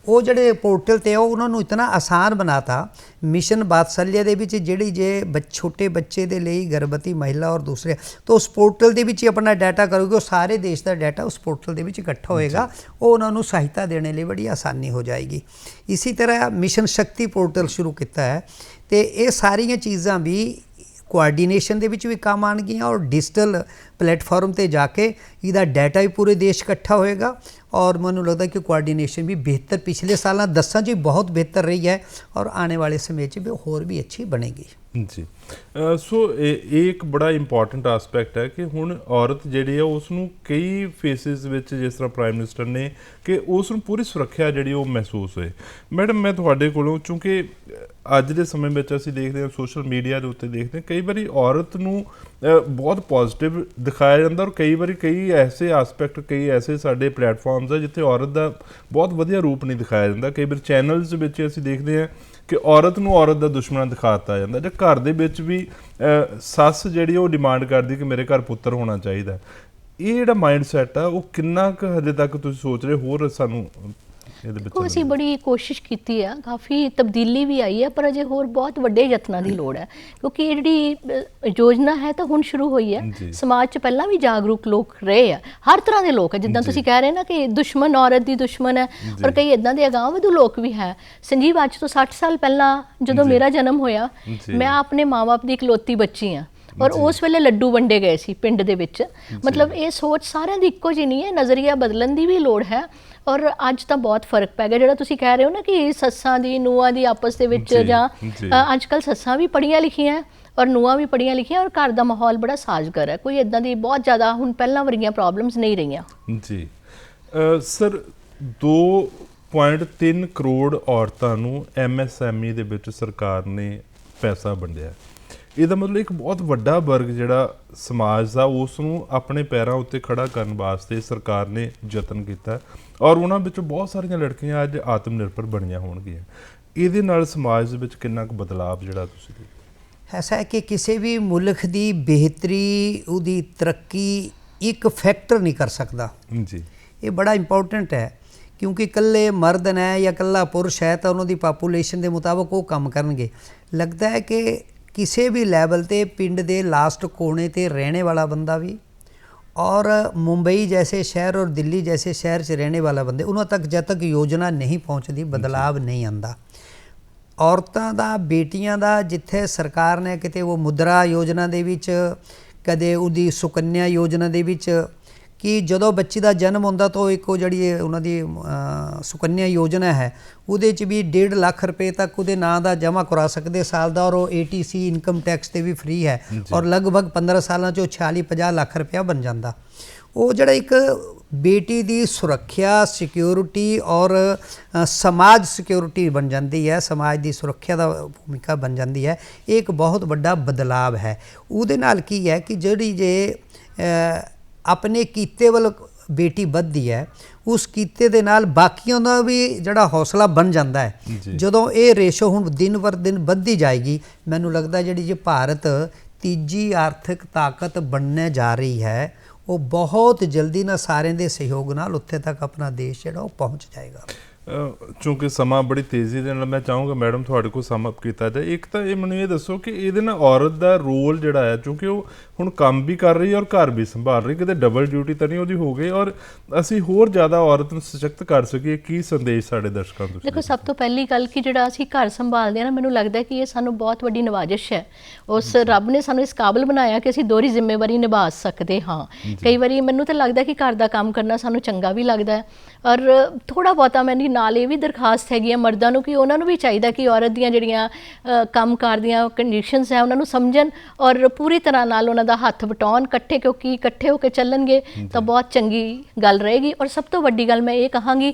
ਉਹ ਜਿਹੜੇ ਪੋਰਟਲ ਤੇ ਉਹ ਉਹਨਾਂ ਨੂੰ ਇਤਨਾ ਆਸਾਨ ਬਣਾਤਾ। ਮਿਸ਼ਨ ਬਾਤਸല്ਯ ਦੇ ਵਿੱਚ ਜਿਹੜੀ ਜੇ ਛੋਟੇ ਬੱਚੇ ਦੇ ਲਈ ਗਰਭਵਤੀ ਮਹਿਲਾ ਔਰ ਦੂਸਰੇ ਤਾਂ ਉਸ ਪੋਰਟਲ ਦੇ ਵਿੱਚ ਹੀ ਆਪਣਾ ਡਾਟਾ ਕਰੋਗੇ ਉਹ ਸਾਰੇ ਦੇਸ਼ ਦਾ ਡਾਟਾ ਉਸ ਪੋਰਟਲ ਦੇ ਵਿੱਚ ਇਕੱਠਾ ਹੋਏਗਾ। ਉਹ ਉਹਨਾਂ ਨੂੰ ਸਹਾਇਤਾ ਦੇਣ ਲਈ ਬੜੀ ਆਸਾਨੀ ਹੋ ਜਾਏਗੀ। ਇਸੇ ਤਰ੍ਹਾਂ ਮਿਸ਼ਨ ਸ਼ਕਤੀ ਪੋਰਟਲ ਸ਼ੁਰੂ ਕੀਤਾ ਹੈ। ਤੇ ਇਹ ਸਾਰੀਆਂ ਚੀਜ਼ਾਂ ਵੀ ਕੋਆਰਡੀਨੇਸ਼ਨ ਦੇ ਵਿੱਚ ਵੀ ਕੰਮ ਆਉਣਗੀਆਂ ਔਰ ਡਿਜੀਟਲ ਪਲੇਟਫਾਰਮ ਤੇ ਜਾ ਕੇ ਇਹਦਾ ਡਾਟਾ ਵੀ ਪੂਰੇ ਦੇਸ਼ ਇਕੱਠਾ ਹੋਏਗਾ ਔਰ ਮੈਨੂੰ ਲੱਗਦਾ ਕਿ ਕੋਆਰਡੀਨੇਸ਼ਨ ਵੀ ਬਿਹਤਰ ਪਿਛਲੇ ਸਾਲਾਂ ਦਸਾਂ 'ਚ ਵੀ ਬਹੁਤ ਬਿਹਤਰ ਰਹੀ ਹੈ ਔਰ ਆਉਣ ਵਾਲੇ ਸਮੇਂ 'ਚ ਵੀ ਹੋਰ ਵੀ ਅੱਛੀ ਬਣੇਗੀ। ਜੀ। ਸੋ ਇਹ ਇਹ ਇੱਕ ਬੜਾ ਇੰਪੋਰਟੈਂਟ ਐਸਪੈਕਟ ਹੈ ਕਿ ਹੁਣ ਔਰਤ ਜਿਹੜੀ ਹੈ ਉਸ ਨੂੰ ਕਈ ਫੇਸਿਸ ਵਿੱਚ ਜਿਸ ਤਰ੍ਹਾਂ ਪ੍ਰਾਈਮ ਮਿਨਿਸਟਰ ਨੇ ਕਿ ਉਸ ਨੂੰ ਪੂਰੀ ਸੁਰੱਖਿਆ ਜਿਹੜੀ ਉਹ ਮਹਿਸੂਸ ਹੋਏ। ਮੈਡਮ, ਮੈਂ ਤੁਹਾਡੇ ਕੋਲੋਂ ਚੂੰਕਿ ਅੱਜ ਦੇ ਸਮੇਂ ਵਿੱਚ ਅਸੀਂ ਦੇਖਦੇ ਹਾਂ ਸੋਸ਼ਲ ਮੀਡੀਆ ਦੇ ਉੱਤੇ ਦੇਖਦੇ ਹਾਂ, ਕਈ ਵਾਰੀ ਔਰਤ ਨੂੰ ਬਹੁਤ ਪੋਜ਼ਿਟਿਵ ਦਿਖਾਇਆ ਜਾਂਦਾ ਔਰ ਕਈ ਵਾਰੀ ਕਈ ਐਸੇ ਐਸਪੈਕਟ ਕਈ ਐਸੇ ਸਾਡੇ ਪਲੇਟਫਾਰਮਸ ਆ ਜਿੱਥੇ ਔਰਤ ਦਾ ਬਹੁਤ ਵਧੀਆ ਰੂਪ ਨਹੀਂ ਦਿਖਾਇਆ ਜਾਂਦਾ। ਕਈ ਵਾਰ ਚੈਨਲਸ ਵਿੱਚ ਅਸੀਂ ਦੇਖਦੇ ਹਾਂ ਕਿ ਔਰਤ ਨੂੰ ਔਰਤ ਦਾ ਦੁਸ਼ਮਣ ਦਿਖਾਤਾ ਜਾਂਦਾ, ਜਾਂ ਘਰ ਦੇ ਵਿੱਚ ਵੀ ਸੱਸ ਜਿਹੜੀ ਉਹ ਡਿਮਾਂਡ ਕਰਦੀ ਕਿ ਮੇਰੇ ਘਰ ਪੁੱਤਰ ਹੋਣਾ ਚਾਹੀਦਾ। ਇਹ ਜਿਹੜਾ ਮਾਈਂਡ ਸੈਟ ਆ, ਉਹ ਕਿੰਨਾ ਕੁ ਹਜੇ ਤੱਕ ਤੁਸੀਂ ਸੋਚ ਰਹੇ ਹੋਰ ਸਾਨੂੰ ਇਹਦੇ ਵਿੱਚ ਅਸੀਂ ਬੜੀ ਕੋਸ਼ਿਸ਼ ਕੀਤੀ ਆ ਕਾਫੀ ਤਬਦੀਲੀ ਵੀ ਆਈ ਹੈ ਪਰ ਅਜੇ ਹੋਰ ਬਹੁਤ ਵੱਡੇ ਯਤਨਾਂ ਦੀ ਲੋੜ ਹੈ ਕਿਉਂਕਿ ਇਹ ਜਿਹੜੀ ਯੋਜਨਾ ਹੈ ਤਾਂ ਹੁਣ ਸ਼ੁਰੂ ਹੋਈ ਹੈ। ਸਮਾਜ 'ਚ ਪਹਿਲਾਂ ਵੀ ਜਾਗਰੂਕ ਲੋਕ ਰਹੇ ਆ ਹਰ ਤਰ੍ਹਾਂ ਦੇ ਲੋਕ ਹੈ ਜਿੱਦਾਂ ਤੁਸੀਂ ਕਹਿ ਰਹੇ ਨਾ ਕਿ ਦੁਸ਼ਮਣ ਔਰਤ ਦੀ ਦੁਸ਼ਮਣ ਹੈ ਪਰ ਕਈ ਇਦਾਂ ਦੇ ਅਗਾਂਹ ਲੋਕ ਵੀ ਹੈ। ਸੰਜੀਵ ਅੱਜ ਤੋਂ 60 ਸਾਲ ਪਹਿਲਾਂ ਜਦੋਂ। ਮੇਰਾ ਜਨਮ ਹੋਇਆ। ਮੈਂ ਆਪਣੇ ਮਾਪੇ ਦੀ ਇਕਲੌਤੀ ਬੱਚੀ ਆ। ਔਰ ਉਸ ਵੇਲੇ ਲੱਡੂ ਵੰਡੇ ਗਏ ਸੀ ਪਿੰਡ ਦੇ ਵਿੱਚ। ਮਤਲਬ ਇਹ ਸੋਚ ਸਾਰਿਆਂ ਦੀ ਇੱਕੋ ਜਿਹੀ ਨਹੀਂ ਹੈ ਨਜ਼ਰੀਆ ਬਦਲਣ ਦੀ ਵੀ ਲੋੜ ਹੈ ਔਰ ਅੱਜ ਤਾਂ ਬਹੁਤ ਫ਼ਰਕ ਪੈ ਗਿਆ। ਜਿਹੜਾ ਤੁਸੀਂ ਕਹਿ ਰਹੇ ਹੋ ਨਾ ਕਿ ਸੱਸਾਂ ਦੀ ਨੂੰਹਾਂ ਦੀ ਆਪਸ ਦੇ ਵਿੱਚ ਜੀ। ਅੱਜ ਕੱਲ ਸੱਸਾਂ ਵੀ ਪੜੀਆਂ ਲਿਖੀਆਂ ਔਰ ਨੂੰਹਾਂ ਵੀ ਪੜੀਆਂ ਲਿਖੀਆਂ ਔਰ ਘਰ ਦਾ ਮਾਹੌਲ ਬੜਾ ਸਾਜ਼ਗਰ ਹੈ। ਕੋਈ ਇਦਾਂ ਦੀ ਬਹੁਤ ਜ਼ਿਆਦਾ ਹੁਣ ਪਹਿਲਾਂ ਵਰਗੀਆਂ ਪ੍ਰੋਬਲਮਸ ਨਹੀਂ ਰਹੀਆਂ। ਜੀ। ਸਰ 2.3 ਕਰੋੜ ਔਰਤਾਂ ਨੂੰ ਐਮਐਸਐਮਈ ਦੇ ਵਿੱਚ ਸਰਕਾਰ ਨੇ ਪੈਸਾ ਵੰਡਿਆ। ਇਹਦਾ ਮਤਲਬ ਇੱਕ ਬਹੁਤ ਵੱਡਾ ਵਰਗ ਜਿਹੜਾ ਸਮਾਜ ਦਾ ਉਸ ਨੂੰ ਆਪਣੇ ਪੈਰਾਂ ਉੱਤੇ ਖੜਾ ਕਰਨ ਵਾਸਤੇ ਸਰਕਾਰ ਨੇ ਯਤਨ ਕੀਤਾ ਔਰ ਉਹਨਾਂ ਵਿੱਚੋਂ ਬਹੁਤ ਸਾਰੀਆਂ ਲੜਕੀਆਂ ਅੱਜ ਆਤਮ ਨਿਰਭਰ ਬਣੀਆਂ ਹੋਣਗੀਆਂ। ਇਹਦੇ ਨਾਲ ਸਮਾਜ ਦੇ ਵਿੱਚ ਕਿੰਨਾ ਕੁ ਬਦਲਾਅ ਜਿਹੜਾ ਤੁਸੀਂ ਐਸਾ ਹੈ ਕਿ ਕਿਸੇ ਵੀ ਮੁਲਕ ਦੀ ਬਿਹਤਰੀ ਉਹਦੀ ਤਰੱਕੀ ਇੱਕ ਫੈਕਟਰ ਨਹੀਂ ਕਰ ਸਕਦਾ। ਜੀ। ਇਹ ਬੜਾ ਇੰਪੋਰਟੈਂਟ ਹੈ ਕਿਉਂਕਿ ਇਕੱਲੇ ਮਰਦ ਨੇ ਜਾਂ ਇਕੱਲਾ ਪੁਰਸ਼ ਹੈ ਤਾਂ ਉਹਨਾਂ ਦੀ ਪਾਪੂਲੇਸ਼ਨ ਦੇ ਮੁਤਾਬਕ ਉਹ ਕੰਮ ਕਰਨਗੇ। ਲੱਗਦਾ ਹੈ ਕਿ ਕਿਸੇ ਵੀ ਲੈਵਲ ਤੇ ਪਿੰਡ ਦੇ ਲਾਸਟ ਕੋਨੇ ਤੇ ਰਹਿਣੇ ਵਾਲਾ ਬੰਦਾ ਵੀ ਔਰ ਮੁੰਬਈ ਜੈਸੇ ਸ਼ਹਿਰ ਔਰ ਦਿੱਲੀ ਜੈਸੇ ਸ਼ਹਿਰ 'ਚ ਰਹਿਣੇ ਵਾਲਾ ਬੰਦੇ, ਉਹਨਾਂ ਤੱਕ ਜਦ ਤੱਕ ਯੋਜਨਾ ਨਹੀਂ ਪਹੁੰਚਦੀ, ਬਦਲਾਵ ਨਹੀਂ ਆਂਦਾ ਔਰਤਾਂ ਦਾ, ਬੇਟੀਆਂ ਦਾ ਜਿੱਥੇ ਸਰਕਾਰ ਨੇ ਕਿਤੇ ਉਹ ਮੁਦਰਾ ਯੋਜਨਾ ਦੇ ਵਿੱਚ, ਕਦੇ ਉਹਦੀ ਸੁਕੰਨਿਆ ਯੋਜਨਾ ਦੇ ਵਿੱਚ ਕਿ ਜਦੋਂ ਬੱਚੀ ਦਾ ਜਨਮ ਹੁੰਦਾ ਤਾਂ ਇੱਕ ਉਹ ਜਿਹੜੀ ਉਹਨਾਂ ਦੀ ਸੁਕੰਨਿਆ ਯੋਜਨਾ ਹੈ ਉਹਦੇ 'ਚ ਵੀ 1.5 ਲੱਖ ਰੁਪਏ ਤੱਕ ਉਹਦੇ ਨਾਂ ਦਾ ਜਮ੍ਹਾਂ ਕਰਾ ਸਕਦੇ ਸਾਲ ਦਾ ਔਰ ਉਹ ATC ਇਨਕਮ ਟੈਕਸ ਤੇ ਵੀ ਫ੍ਰੀ ਹੈ ਔਰ ਲਗਭਗ 15 ਸਾਲਾਂ 'ਚ ਉਹ 46 50 ਲੱਖ ਰੁਪਇਆ ਬਣ ਜਾਂਦਾ। ਉਹ ਜਿਹੜਾ ਇੱਕ ਬੇਟੀ ਦੀ ਸੁਰੱਖਿਆ ਸਿਕਿਉਰਿਟੀ ਔਰ ਸਮਾਜ ਸਿਕਿਉਰਿਟੀ ਬਣ ਜਾਂਦੀ ਹੈ ਸਮਾਜ ਦੀ ਸੁਰੱਖਿਆ ਦਾ ਭੂਮਿਕਾ ਬਣ ਜਾਂਦੀ ਹੈ ਇਹ ਇੱਕ ਬਹੁਤ ਵੱਡਾ ਬਦਲਾਵ ਹੈ। ਉਹਦੇ ਨਾਲ ਕੀ ਹੈ ਕਿ ਜਿਹੜੀ ਜੇ ਆਪਣੇ ਕੀਤੇ ਵੱਲ ਬੇਟੀ ਵੱਧਦੀ ਹੈ ਉਸ ਕੀਤੇ ਦੇ ਨਾਲ ਬਾਕੀਆਂ ਦਾ ਵੀ ਜਿਹੜਾ ਹੌਸਲਾ ਬਣ ਜਾਂਦਾ ਹੈ। ਜਦੋਂ ਇਹ ਰੇਸ਼ੋ ਹੁਣ ਦਿਨ ਵਰ ਦਿਨ ਵੱਧਦੀ ਜਾਏਗੀ ਮੈਨੂੰ ਲੱਗਦਾ ਜਿਹੜੀ ਜੇ ਭਾਰਤ ਤੀਜੀ ਆਰਥਿਕ ਤਾਕਤ ਬਣਨੇ ਜਾ ਰਹੀ ਹੈ ਉਹ ਬਹੁਤ ਜਲਦੀ ਨਾਲ ਸਾਰਿਆਂ ਦੇ ਸਹਿਯੋਗ ਨਾਲ ਉੱਥੇ ਤੱਕ ਆਪਣਾ ਦੇਸ਼ ਜਿਹੜਾ ਉਹ ਪਹੁੰਚ ਜਾਏਗਾ। ਚੂੰਕਿ ਸਮਾਂ ਬੜੀ ਤੇਜ਼ੀ ਦੇ ਨਾਲ ਮੈਂ ਚਾਹੂੰਗਾ ਮੈਡਮ ਤੁਹਾਡੇ ਕੋਲ ਸਮ ਅਪ ਕੀਤਾ ਜਾਏ। ਇੱਕ ਤਾਂ ਇਹ ਮੈਨੂੰ ਇਹ ਦੱਸੋ ਕਿ ਇਹਦੇ ਨਾਲ ਔਰਤ ਦਾ ਰੋਲ ਜਿਹੜਾ ਹੈ ਕਿਉਂਕਿ ਉਹ ਹੁਣ ਕੰਮ ਵੀ ਕਰ ਰਹੀ ਹੈ ਔਰ ਘਰ ਵੀ ਸੰਭਾਲ ਰਹੀ ਕਿਤੇ ਡਬਲ ਡਿਊਟੀ ਤਾਂ ਨਹੀਂ ਉਹਦੀ ਹੋ ਗਈ ਔਰ ਅਸੀਂ ਹੋਰ ਜ਼ਿਆਦਾ ਔਰਤ ਨੂੰ ਸਸ਼ਕਤ ਕਰ ਸਕੀਏ ਕੀ ਸੰਦੇਸ਼ ਸਾਡੇ ਦਰਸ਼ਕਾਂ ਨੂੰ ਦੇਖੋ ਸਭ ਤੋਂ ਪਹਿਲੀ ਗੱਲ ਕਿ ਜਿਹੜਾ ਅਸੀਂ ਘਰ ਸੰਭਾਲਦੇ ਆ ਨਾ ਮੈਨੂੰ ਲੱਗਦਾ ਕਿ ਇਹ ਸਾਨੂੰ ਬਹੁਤ ਵੱਡੀ ਨਵਾਜ਼ਿਸ਼ ਹੈ। ਉਸ ਰੱਬ ਨੇ ਸਾਨੂੰ ਇਸ ਕਾਬਿਲ ਬਣਾਇਆ ਕਿ ਅਸੀਂ ਦੋਹਰੀ ਜ਼ਿੰਮੇਵਾਰੀ ਨਿਭਾ ਸਕਦੇ ਹਾਂ। ਕਈ ਵਾਰੀ ਮੈਨੂੰ ਤਾਂ ਲੱਗਦਾ ਕਿ ਘਰ ਦਾ ਕੰਮ ਕਰਨਾ ਸਾਨੂੰ ਚੰਗਾ ਵੀ ਲੱਗਦਾ ਹੈ। ਔਰ ਥੋੜਾ ਬਹੁਤਾ ਮੈਨੂੰ ਨਾਲ ਇਹ ਵੀ ਦਰਖਾਸਤ ਹੈਗੀ ਹੈ ਮਰਦਾਂ ਨੂੰ ਕਿ ਉਹਨਾਂ ਨੂੰ ਵੀ ਚਾਹੀਦਾ ਕਿ ਔਰਤ ਦੀਆਂ ਜਿਹੜੀਆਂ ਅ, ਕੰਮਕਾਰ ਦੀਆਂ ਕੰਡੀਸ਼ਨਸ ਹੈ ਉਹਨਾਂ ਨੂੰ ਸਮਝਣ ਔਰ ਪੂਰੀ ਤਰ੍ਹਾਂ ਨਾਲ ਉਹਨਾਂ ਦਾ ਹੱਥ ਵਟਾਉਣ ਇਕੱਠੇ ਕਿਉਂਕਿ ਇਕੱਠੇ ਹੋ ਕੇ ਚੱਲਣਗੇ ਤਾਂ ਬਹੁਤ ਚੰਗੀ ਗੱਲ ਰਹੇਗੀ। ਔਰ ਸਭ ਤੋਂ ਵੱਡੀ ਗੱਲ ਮੈਂ ਇਹ ਕਹਾਂਗੀ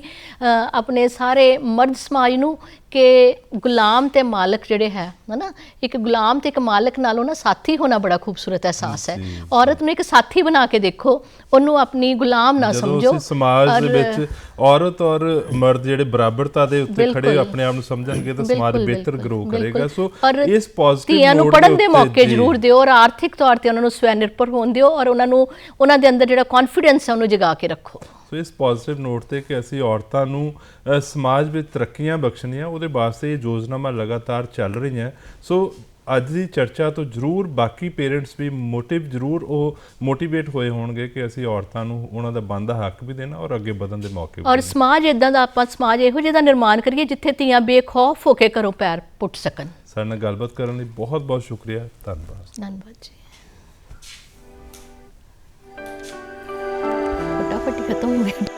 ਆਪਣੇ ਸਾਰੇ ਮਰਦ ਸਮਾਜ ਨੂੰ ਕਿ ਗੁਲਾਮ ਤੇ ਮਾਲਕ ਜਿਹੜੇ ਹੈ ਹਨਾ ਇੱਕ ਗੁਲਾਮ ਤੇ ਇੱਕ ਮਾਲਕ ਨਾਲੋਂ ਨਾ ਸਾਥੀ ਹੋਣਾ ਬੜਾ ਖੂਬਸੂਰਤ ਅਹਿਸਾਸ ਹੈ। ਔਰਤ ਨੂੰ ਇੱਕ ਸਾਥੀ ਬਣਾ ਕੇ ਦੇਖੋ ਉਹਨੂੰ ਆਪਣੀ ਗੁਲਾਮ ਨਾ ਸਮਝੋ ਸਮਾਜ ਦੇ ਵਿੱਚ ਔਰਤ ਔਰ ਮਰਦ ਜਿਹੜੇ ਬਰਾਬਰਤਾ ਦੇ ਉੱਤੇ। ਖੜੇ ਆਪਣੇ ਆਪ ਨੂੰ ਸਮਝਣਗੇ ਤਾਂ ਸਮਾਜ ਬਿਹਤਰ ਗਰੋ। ਕਰੇਗਾ। ਸੋ ਇਸ ਪੋਜ਼ਿਟਿਵ ਧੀਆਂ ਨੂੰ ਪੜਨ ਦੇ ਮੌਕੇ ਜ਼ਰੂਰ ਦਿਓ ਔਰ ਆਰਥਿਕ ਤੌਰ ਤੇ ਉਹਨਾਂ ਨੂੰ ਸਵੈ ਨਿਰਭਰ ਹੋਣ ਦਿਓ ਔਰ ਉਹਨਾਂ ਨੂੰ ਉਹਨਾਂ ਦੇ ਅੰਦਰ ਜਿਹੜਾ ਕੌਨਫੀਡੈਂਸ ਹੈ ਉਹਨੂੰ ਜਗਾ ਕੇ ਰੱਖੋ। ਸੋ ਇਸ ਪੋਜ਼ਿਟਿਵ ਨੋਟ ਤੇ ਕਿ ਅਸੀਂ ਔਰਤਾਂ ਨੂੰ ਸਮਾਜ ਵਿੱਚ ਤਰੱਕੀਆਂ ਬਖਸ਼ਣੀਆਂ ਉਹਦੇ ਵਾਸਤੇ ਇਹ ਯੋਜਨਾਵਾਂ ਲਗਾਤਾਰ ਚੱਲ ਰਹੀਆਂ। ਸੋ ਅੱਜ ਦੀ ਚਰਚਾ ਤੋਂ ਜ਼ਰੂਰ ਬਾਕੀ ਪੇਰੈਂਟਸ ਵੀ ਮੋਟਿਵ ਜ਼ਰੂਰ ਉਹ ਮੋਟੀਵੇਟ ਹੋਏ ਹੋਣਗੇ ਕਿ ਅਸੀਂ ਔਰਤਾਂ ਨੂੰ ਉਹਨਾਂ ਦਾ ਬਣਦਾ ਹੱਕ ਵੀ ਦੇਣਾ ਔਰ ਅੱਗੇ ਵਧਣ ਦੇ ਮੌਕੇ ਵੀ ਔਰ। ਸਮਾਜ ਇਦਾਂ ਦਾ ਆਪਾਂ ਸਮਾਜ ਇਹੋ ਜਿਹਾ ਦਾ ਨਿਰਮਾਣ ਕਰੀਏ ਜਿੱਥੇ ਧੀਆਂ ਬੇਖੌਫ ਹੋ ਕੇ ਘਰੋਂ ਪੈਰ ਪੁੱਟ ਸਕਣ। ਸਾਡੇ ਨਾਲ ਗੱਲਬਾਤ ਕਰਨ ਲਈ ਬਹੁਤ ਬਹੁਤ ਸ਼ੁਕਰੀਆ। ਧੰਨਵਾਦ। ਧੰਨਵਾਦ ਜੀ। ਫਟਾਫਟ ਹੀ ਖਤਮ ਹੋ ਗਿਆ